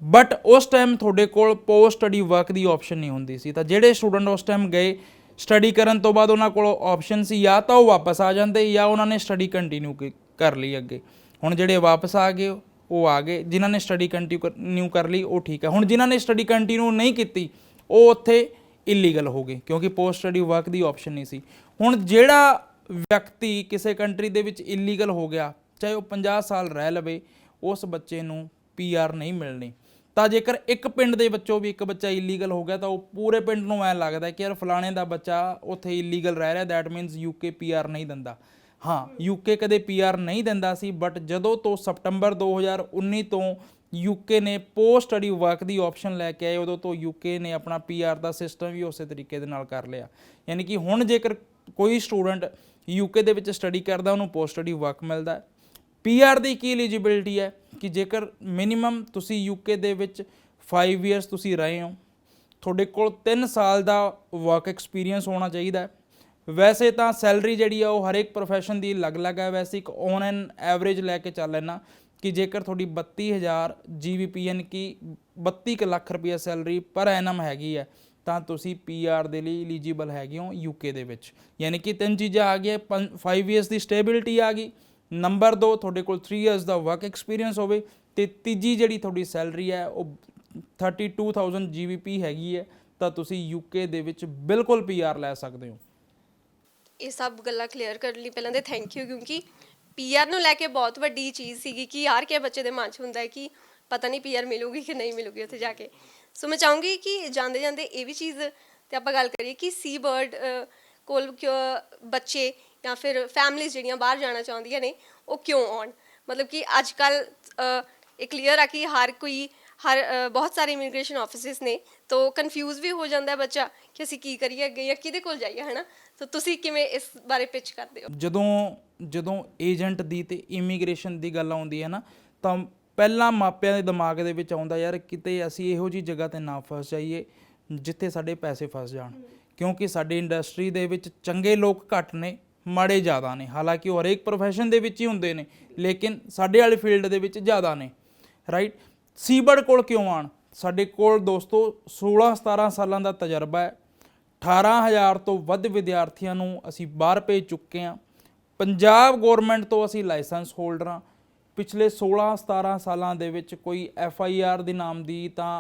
A: ਬਟ ਉਸ ਟਾਈਮ ਤੁਹਾਡੇ ਕੋਲ ਪੋਸਟ ਸਟੱਡੀ ਵਰਕ ਦੀ ਆਪਸ਼ਨ ਨਹੀਂ ਹੁੰਦੀ ਸੀ। ਤਾਂ ਜਿਹੜੇ ਸਟੂਡੈਂਟ ਉਸ ਟਾਈਮ ਗਏ ਸਟੱਡੀ ਕਰਨ ਤੋਂ ਬਾਅਦ ਉਹਨਾਂ ਕੋਲ ਆਪਸ਼ਨ ਸੀ। ਜਾਂ ਤਾਂ ਉਹ ਵਾਪਸ ਆ ਜਾਂਦੇ ਜਾਂ ਉਹਨਾਂ ਨੇ ਸਟੱਡੀ ਕੰਟੀਨਿਊ ਕਰ ਲਈ ਅੱਗੇ। ਹੁਣ ਜਿਹੜੇ ਵਾਪਸ ਆ ਗਏ, ਉਹ ਆ ਗਏ। ਜਿਨ੍ਹਾਂ ਨੇ ਸਟੱਡੀ ਕੰਟੀਨਿਊ ਕਰ ਲਈ, ਉਹ ਠੀਕ ਹੈ। ਹੁਣ ਜਿਨ੍ਹਾਂ ਨੇ ਸਟੱਡੀ ਕੰਟੀਨਿਊ ਨਹੀਂ ਕੀਤੀ, ਉਹ ਉੱਥੇ ਇਲੀਗਲ ਹੋ ਗਏ, ਕਿਉਂਕਿ ਪੋਸਟ ਸਟੱਡੀ ਵਰਕ ਦੀ ਆਪਸ਼ਨ ਨਹੀਂ ਸੀ। ਹੁਣ ਜਿਹੜਾ ਵਿਅਕਤੀ ਕਿਸੇ ਕੰਟਰੀ ਦੇ ਵਿੱਚ ਇਲੀਗਲ ਹੋ ਗਿਆ, ਚਾਹੇ ਉਹ 50 ਸਾਲ ਰਹਿ ਲਵੇ, ਉਸ ਬੱਚੇ ਨੂੰ ਪੀਆਰ ਨਹੀਂ ਮਿਲਣੀ। ਤਾਂ ਜੇਕਰ ਇੱਕ ਪਿੰਡ ਦੇ ਵਿੱਚੋਂ ਵੀ ਇੱਕ ਬੱਚਾ ਇਲੀਗਲ ਹੋ ਗਿਆ, ਤਾਂ ਉਹ ਪੂਰੇ ਪਿੰਡ ਨੂੰ ਐ ਲੱਗਦਾ ਕਿ ਯਾਰ ਫਲਾਣੇ ਦਾ ਬੱਚਾ ਉੱਥੇ ਇਲੀਗਲ ਰਹਿ ਰਿਹਾ ਦੈਟ ਮੀਨਸ ਯੂਕੇ ਪੀਆਰ ਨਹੀਂ ਦਿੰਦਾ। ਹਾਂ ਯੂਕੇ ਕਦੇ ਪੀਆਰ ਨਹੀਂ ਦਿੰਦਾ ਸੀ ਬਟ ਜਦੋਂ ਤੋਂ ਸਪਟੰਬਰ 2019 ਤੋਂ ਯੂਕੇ ਨੇ ਪੋਸਟ ਸਟੱਡੀ ਵਰਕ ਦੀ ਆਪਸ਼ਨ ਲੈ ਕੇ ਆਏ, ਉਦੋਂ ਤੋਂ ਯੂਕੇ ਨੇ ਆਪਣਾ ਪੀਆਰ ਦਾ ਸਿਸਟਮ ਵੀ ਉਸੇ ਤਰੀਕੇ ਦੇ ਨਾਲ ਕਰ ਲਿਆ। ਯਾਨੀ ਕਿ ਹੁਣ ਜੇਕਰ ਕੋਈ ਸਟੂਡੈਂਟ ਯੂਕੇ ਦੇ ਵਿੱਚ ਸਟੱਡੀ ਕਰਦਾ, ਉਹਨੂੰ ਪੋਸਟ ਸਟੱਡੀ ਵਰਕ ਮਿਲਦਾ ਹੈ। ਪੀਆਰ ਦੀ ਕੀ ਐਲੀਜੀਬਿਲਟੀ ਹੈ? ਕਿ ਜੇਕਰ ਮਿਨੀਮਮ ਤੁਸੀਂ ਯੂਕੇ ਦੇ ਵਿੱਚ 5 ਇਅਰਸ ਤੁਸੀਂ ਰਹੇ ਹੋ, ਤੁਹਾਡੇ ਕੋਲ 3 ਸਾਲ ਦਾ ਵਰਕ ਐਕਸਪੀਰੀਅੰਸ ਹੋਣਾ ਚਾਹੀਦਾ ਹੈ। ਵੈਸੇ ਤਾਂ ਸੈਲਰੀ ਜਿਹੜੀ ਆ ਉਹ ਹਰੇਕ ਪ੍ਰੋਫੈਸ਼ਨ ਦੀ ਅਲੱਗ-ਅਲੱਗ ਹੈ ਵੈਸੇ ਇੱਕ ਔਨ ਐਨ ਐਵਰੇਜ ਲੈ ਕੇ ਚੱਲ ਲੈਣਾ ਕਿ ਜੇਕਰ ਤੁਹਾਡੀ 32000 ਜੀਬੀਪੀ ਯਾਨੀ ਕਿ 32 ਕੁ ਲੱਖ ਰੁਪਏ ਸੈਲਰੀ ਪਰ ਐਨਮ ਹੈਗੀ ਹੈ ਤਾਂ ਤੁਸੀਂ ਪੀਆਰ ਦੇ ਲਈ ਐਲੀਜੀਬਲ ਹੈਗੇ ਹੋ ਯੂਕੇ ਦੇ ਵਿੱਚ। ਯਾਨੀ ਕਿ ਤਿੰਨ ਚੀਜ਼ਾਂ ਆ ਗਈਆਂ 5 ਇਅਰਸ ਦੀ ਸਟੇਬਿਲਿਟੀ ਆ ਗਈ ਨੰਬਰ 2 ਤੁਹਾਡੇ ਕੋਲ 3 ਇਅਰਸ ਦਾ ਵਰਕ ਐਕਸਪੀਰੀਅੰਸ ਹੋਵੇ, ਤੇ ਤੀਜੀ ਜਿਹੜੀ ਤੁਹਾਡੀ ਸੈਲਰੀ ਹੈ ਉਹ 32000 GBP ਹੈਗੀ ਹੈ ਤਾਂ ਤੁਸੀਂ UK ਦੇ ਵਿੱਚ ਬਿਲਕੁਲ PR ਲੈ ਸਕਦੇ ਹੋ।
B: ਇਹ ਸਭ ਗੱਲਾਂ ਕਲੀਅਰ ਕਰਨ ਲਈ ਪਹਿਲਾਂ ਤੇ ਥੈਂਕ ਯੂ ਕਿਉਂਕਿ ਪੀਆਰ ਨੂੰ ਲੈ ਕੇ ਬਹੁਤ ਵੱਡੀ ਚੀਜ਼ ਸੀਗੀ ਕਿ ਯਾਰ ਕਿ ਬੱਚੇ ਦੇ ਮਨ 'ਚ ਹੁੰਦਾ ਹੈ ਕਿ ਪਤਾ ਨਹੀਂ ਪੀਆਰ ਮਿਲੂਗੀ ਕਿ ਨਹੀਂ ਮਿਲੂਗੀ ਉੱਥੇ ਜਾ ਕੇ। ਸੋ ਮੈਂ ਚਾਹੂੰਗੀ ਕਿ ਜਾਂਦੇ ਜਾਂਦੇ ਇਹ ਵੀ ਚੀਜ਼ ਤੇ ਆਪਾਂ ਗੱਲ ਕਰੀਏ ਕਿ ਸੀ ਬਰਡ ਕੋਲ ਕਿਉਂ ਬੱਚੇ ਜਾਂ ਫਿਰ ਫੈਮਲੀਜ਼ ਜਿਹੜੀਆਂ ਬਾਹਰ ਜਾਣਾ ਚਾਹੁੰਦੀਆਂ ਨੇ, ਉਹ ਕਿਉਂ ਆਉਣ? ਮਤਲਬ ਕਿ ਅੱਜ ਕੱਲ ਇਹ ਕਲੀਅਰ ਆ ਕਿ ਹਰ ਕੋਈ, ਹਰ ਬਹੁਤ ਸਾਰੇ ਇਮੀਗ੍ਰੇਸ਼ਨ ਆਫਿਸਿਸ ਨੇ, ਤੋਂ ਕਨਫਿਊਜ਼ ਵੀ ਹੋ ਜਾਂਦਾ ਬੱਚਾ ਕਿ ਅਸੀਂ ਕੀ ਕਰੀਏ ਅੱਗੇ ਜਾਂ ਕਿਹਦੇ ਕੋਲ ਜਾਈਏ, ਹਨਾ? ਤਾਂ ਤੁਸੀਂ ਕਿਵੇਂ ਇਸ ਬਾਰੇ ਪਿਚ ਕਰਦੇ ਹੋ?
A: ਜਦੋਂ ਜਦੋਂ ਏਜੰਟ ਦੀ ਤੇ ਇਮੀਗ੍ਰੇਸ਼ਨ ਦੀ ਗੱਲ ਆਉਂਦੀ ਹੈ ਨਾ, ਤਾਂ ਪਹਿਲਾਂ ਮਾਪਿਆਂ ਦੇ ਦਿਮਾਗ ਦੇ ਵਿੱਚ ਆਉਂਦਾ ਯਾਰ ਕਿਤੇ ਅਸੀਂ ਇਹੋ ਜੀ ਜਗ੍ਹਾ ਤੇ ਨਾ ਫਸ ਜਾਈਏ, ਜਿੱਥੇ ਸਾਡੇ ਪੈਸੇ ਫਸ ਜਾਣ। ਕਿਉਂਕਿ ਸਾਡੀ ਇੰਡਸਟਰੀ ਦੇ ਵਿੱਚ ਚੰਗੇ ਲੋਕ ਘੱਟ ਨੇ, ਮਾੜੇ ਜ਼ਿਆਦਾ ਨੇ। ਹਾਲਾਂਕਿ ਉਹ ਹਰੇਕ profession ਦੇ ਵਿੱਚ ਹੀ ਹੁੰਦੇ ਨੇ, ਲੇਕਿਨ ਸਾਡੇ ਵਾਲੇ ਫੀਲਡ ਦੇ ਵਿੱਚ ਜ਼ਿਆਦਾ ਨੇ ਰਾਈਟ ਸੀਬਰਡ ਕੋਲ ਕਿਉਂ ਆਣ ਸਾਡੇ ਕੋਲ ਦੋਸਤੋ 16 17 ਸਾਲਾਂ ਦਾ ਤਜਰਬਾ ਹੈ। 18000 ਤੋਂ ਵੱਧ ਵਿਦਿਆਰਥੀਆਂ ਨੂੰ ਅਸੀਂ ਬਾਹਰ ਭੇਜ ਚੁੱਕੇ ਹਾਂ। ਪੰਜਾਬ ਗਵਰਨਮੈਂਟ ਤੋਂ ਅਸੀਂ ਲਾਇਸੈਂਸ ਹੋਲਡਰ ਹਾਂ। ਪਿਛਲੇ 16 17 ਸਾਲਾਂ ਦੇ ਵਿੱਚ ਕੋਈ ਐਫ ਆਈ ਆਰ ਦੇ ਨਾਮ ਦੀ ਤਾਂ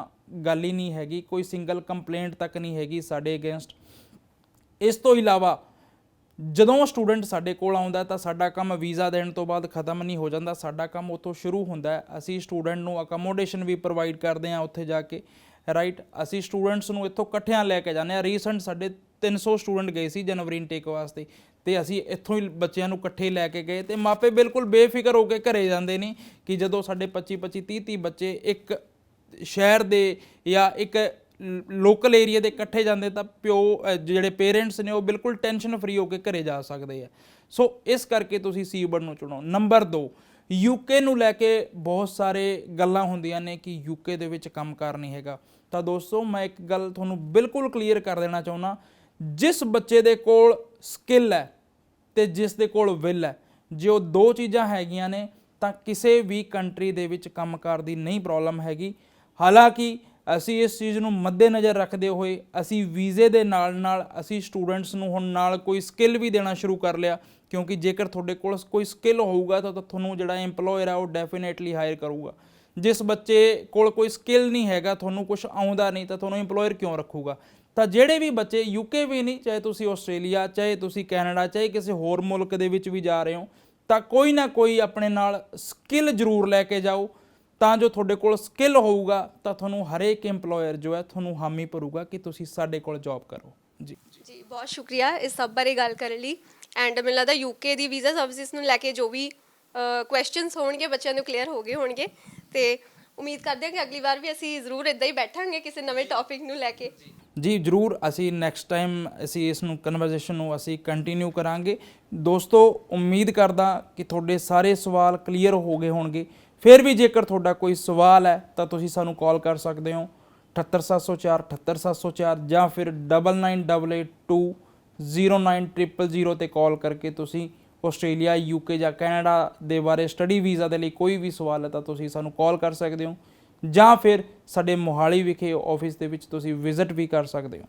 A: ਗੱਲ ਹੀ ਨਹੀਂ ਹੈਗੀ, ਕੋਈ ਸਿੰਗਲ ਕੰਪਲੇਂਟ ਤੱਕ ਨਹੀਂ ਹੈਗੀ ਸਾਡੇ ਅਗੇਂਸਟ ਇਸ ਤੋਂ ਇਲਾਵਾ ਜਦੋਂ ਸਟੂਡੈਂਟ ਸਾਡੇ ਕੋਲ ਆਉਂਦਾ ਤਾਂ ਸਾਡਾ ਕੰਮ ਵੀਜ਼ਾ ਦੇਣ ਤੋਂ ਬਾਅਦ ਖਤਮ ਨਹੀਂ ਹੋ ਜਾਂਦਾ, ਸਾਡਾ ਕੰਮ ਉੱਥੋਂ ਸ਼ੁਰੂ ਹੁੰਦਾ ਅਸੀਂ ਸਟੂਡੈਂਟ ਨੂੰ ਅਕਮੋਡੇਸ਼ਨ ਵੀ ਪ੍ਰੋਵਾਈਡ ਕਰਦੇ ਹਾਂ ਉੱਥੇ ਜਾ ਕੇ। ਰਾਈਟ ਅਸੀਂ ਸਟੂਡੈਂਟਸ ਨੂੰ ਇੱਥੋਂ ਇਕੱਠਿਆਂ ਲੈ ਕੇ ਜਾਂਦੇ ਹਾਂ। ਰੀਸੈਂਟ ਸਾਡੇ 300 ਸਟੂਡੈਂਟ ਗਏ ਸੀ ਜਨਵਰੀ ਇਨਟੇਕ ਵਾਸਤੇ। ਤੇ ਅਸੀਂ ਇੱਥੋਂ ਹੀ ਬੱਚਿਆਂ ਨੂੰ ਇਕੱਠੇ ਲੈ ਕੇ ਗਏ ਤੇ ਮਾਪੇ ਬਿਲਕੁਲ ਬੇਫਿਕਰ ਹੋ ਕੇ ਘਰੇ ਜਾਂਦੇ ਨੇ ਕਿ ਜਦੋਂ ਸਾਡੇ 25 25 30 30 ਬੱਚੇ ਇੱਕ ਸ਼ਹਿਰ ਦੇ ਜਾਂ ਇੱਕ ਲੋਕਲ ਏਰੀਆ ਦੇ ਇਕੱਠੇ ਜਾਂਦੇ ਤਾਂ ਪਿਓ ਜਿਹੜੇ ਪੇਰੈਂਟਸ ਨੇ ਉਹ ਬਿਲਕੁਲ ਟੈਨਸ਼ਨ ਫਰੀ ਹੋ ਕੇ ਘਰੇ ਜਾ ਸਕਦੇ ਆ। ਸੋ ਇਸ ਕਰਕੇ ਤੁਸੀਂ ਸੀ ਸੀਬਰਡ ਨੂੰ ਚੁਣੋ। ਨੰਬਰ 2 ਯੂਕੇ ਨੂੰ ਲੈ ਕੇ ਬਹੁਤ ਸਾਰੇ ਗੱਲਾਂ ਹੁੰਦੀਆਂ ਨੇ ਕਿ ਯੂਕੇ ਦੇ ਵਿੱਚ ਕੰਮਕਾਰ ਨਹੀਂ ਹੈਗਾ। ਤਾਂ ਦੋਸਤੋ, ਮੈਂ ਇੱਕ ਗੱਲ ਤੁਹਾਨੂੰ ਬਿਲਕੁਲ ਕਲੀਅਰ ਕਰ ਦੇਣਾ ਚਾਹੁੰਦਾ। ਜਿਸ ਬੱਚੇ ਦੇ ਕੋਲ ਸਕਿੱਲ ਹੈ ਤੇ ਜਿਸ ਦੇ ਕੋਲ ਵਿਲ ਹੈ, ਜੇ ਉਹ ਦੋ ਚੀਜ਼ਾਂ ਹੈਗੀਆਂ ਨੇ, ਤਾਂ ਕਿਸੇ ਵੀ ਕੰਟਰੀ ਦੇ ਵਿੱਚ ਕੰਮਕਾਰ ਦੀ ਨਹੀਂ ਪ੍ਰੋਬਲਮ ਹੈਗੀ। ਹਾਲਾਂਕਿ, ਅਸੀਂ ਇਸ ਚੀਜ਼ ਨੂੰ ਮੱਦੇਨਜ਼ਰ ਰੱਖਦੇ ਹੋਏ, ਅਸੀਂ ਵੀਜ਼ੇ ਦੇ ਨਾਲ ਨਾਲ ਅਸੀਂ ਸਟੂਡੈਂਟਸ ਨੂੰ ਹੁਣ ਨਾਲ ਕੋਈ ਸਕਿੱਲ ਵੀ ਦੇਣਾ ਸ਼ੁਰੂ ਕਰ ਲਿਆ ਕਿਉਂਕਿ ਜੇਕਰ ਤੁਹਾਡੇ ਕੋਲ ਕੋਈ ਸਕਿੱਲ ਹੋਊਗਾ ਤਾਂ ਤੁਹਾਨੂੰ ਜਿਹੜਾ EMPLOYER ਹੈ ਉਹ ਡੈਫੀਨੇਟਲੀ ਹਾਇਰ ਕਰੂਗਾ। ਜਿਸ ਬੱਚੇ ਕੋਲ ਕੋਈ ਸਕਿੱਲ ਨਹੀਂ ਹੈਗਾ, ਤੁਹਾਨੂੰ ਕੁਝ ਆਉਂਦਾ ਨਹੀਂ, ਤਾਂ ਤੁਹਾਨੂੰ EMPLOYER ਕਿਉਂ ਰੱਖੂਗਾ? ਤਾਂ ਜਿਹੜੇ ਵੀ ਬੱਚੇ ਯੂਕੇ ਵੀ ਨਹੀਂ, ਚਾਹੇ ਤੁਸੀਂ ਆਸਟ੍ਰੇਲੀਆ, ਚਾਹੇ ਤੁਸੀਂ ਕੈਨੇਡਾ, ਚਾਹੇ ਕਿਸੇ ਹੋਰ ਮੁਲਕ ਦੇ ਵਿੱਚ ਵੀ ਜਾ ਰਹੇ ਹੋ, ਤਾਂ ਕੋਈ ਨਾ ਕੋਈ ਆਪਣੇ ਨਾਲ ਸਕਿੱਲ ਜ਼ਰੂਰ ਲੈ ਕੇ ਜਾਓ। ਤਾਂ ਜੋ ਤੁਹਾਡੇ ਕੋਲ ਸਕਿੱਲ ਹੋਊਗਾ, ਤਾਂ ਤੁਹਾਨੂੰ ਹਰੇਕ EMPLOYER ਜੋ ਹੈ, ਤੁਹਾਨੂੰ ਹਾਮੀ ਭਰੂਗਾ ਕਿ ਤੁਸੀਂ ਸਾਡੇ ਕੋਲ ਜੌਬ ਕਰੋ। ਜੀ।
B: ਜੀ, ਬਹੁਤ ਸ਼ੁਕਰੀਆ ਇਸ ਸਭ ਬਾਰੇ ਗੱਲ ਕਰਨ ਲਈ। ਐਂਡ ਮੈਨੂੰ ਲੱਗਦਾ ਯੂਕੇ ਦੀ ਵੀਜ਼ਾ ਸਰਵਿਸਿਜ਼ ਨੂੰ ਲੈ ਕੇ ਜੋ ਵੀ ਕੁਐਸਚਨਸ ਹੋਣਗੇ, ਬੱਚਿਆਂ ਨੂੰ ਕਲੀਅਰ ਹੋ ਗਏ ਹੋਣਗੇ। ਤੇ ਉਮੀਦ ਕਰਦੇ ਹਾਂ ਕਿ ਅਗਲੀ ਵਾਰ ਵੀ ਅਸੀਂ ਜ਼ਰੂਰ ਇਦਾਂ ਹੀ ਬੈਠਾਂਗੇ ਕਿਸੇ ਨਵੇਂ ਟੌਪਿਕ ਨੂੰ ਲੈ ਕੇ।
A: ਜੀ, ਜਰੂਰ ਅਸੀਂ ਨੈਕਸਟ ਟਾਈਮ ਅਸੀਂ ਇਸ ਨੂੰ ਕਨਵਰਸੇਸ਼ਨ ਨੂੰ ਅਸੀਂ ਕੰਟੀਨਿਊ ਕਰਾਂਗੇ। ਦੋਸਤੋ, ਉਮੀਦ ਕਰਦਾ ਕਿ ਤੁਹਾਡੇ ਸਾਰੇ ਸਵਾਲ ਕਲੀਅਰ ਹੋ ਗਏ ਹੋਣਗੇ। ਫਿਰ ਵੀ ਜੇਕਰ ਤੁਹਾਡਾ ਕੋਈ ਸਵਾਲ ਹੈ, ਤਾਂ ਤੁਸੀਂ ਸਾਨੂੰ ਕਾਲ ਕਰ ਸਕਦੇ ਹੋ। 78704 78704 ਜਾਂ ਫਿਰ 9988209000 ਤੇ ਕਾਲ ਕਰਕੇ ਤੁਸੀਂ ਆਸਟ੍ਰੇਲੀਆ ਯੂਕੇ ਜਾਂ ਕੈਨੇਡਾ ਦੇ ਬਾਰੇ ਸਟੱਡੀ ਵੀਜ਼ਾ ਦੇ ਲਈ ਕੋਈ ਵੀ ਸਵਾਲ ਹੈ ਤਾਂ ਤੁਸੀਂ ਸਾਨੂੰ ਕਾਲ ਕਰ ਸਕਦੇ ਹੋ ਜਾਂ ਫਿਰ ਸਾਡੇ ਮੋਹਾਲੀ ਵਿਖੇ ਆਫਿਸ ਦੇ ਵਿੱਚ ਤੁਸੀਂ ਵਿਜ਼ਿਟ ਵੀ ਕਰ ਸਕਦੇ ਹੋ।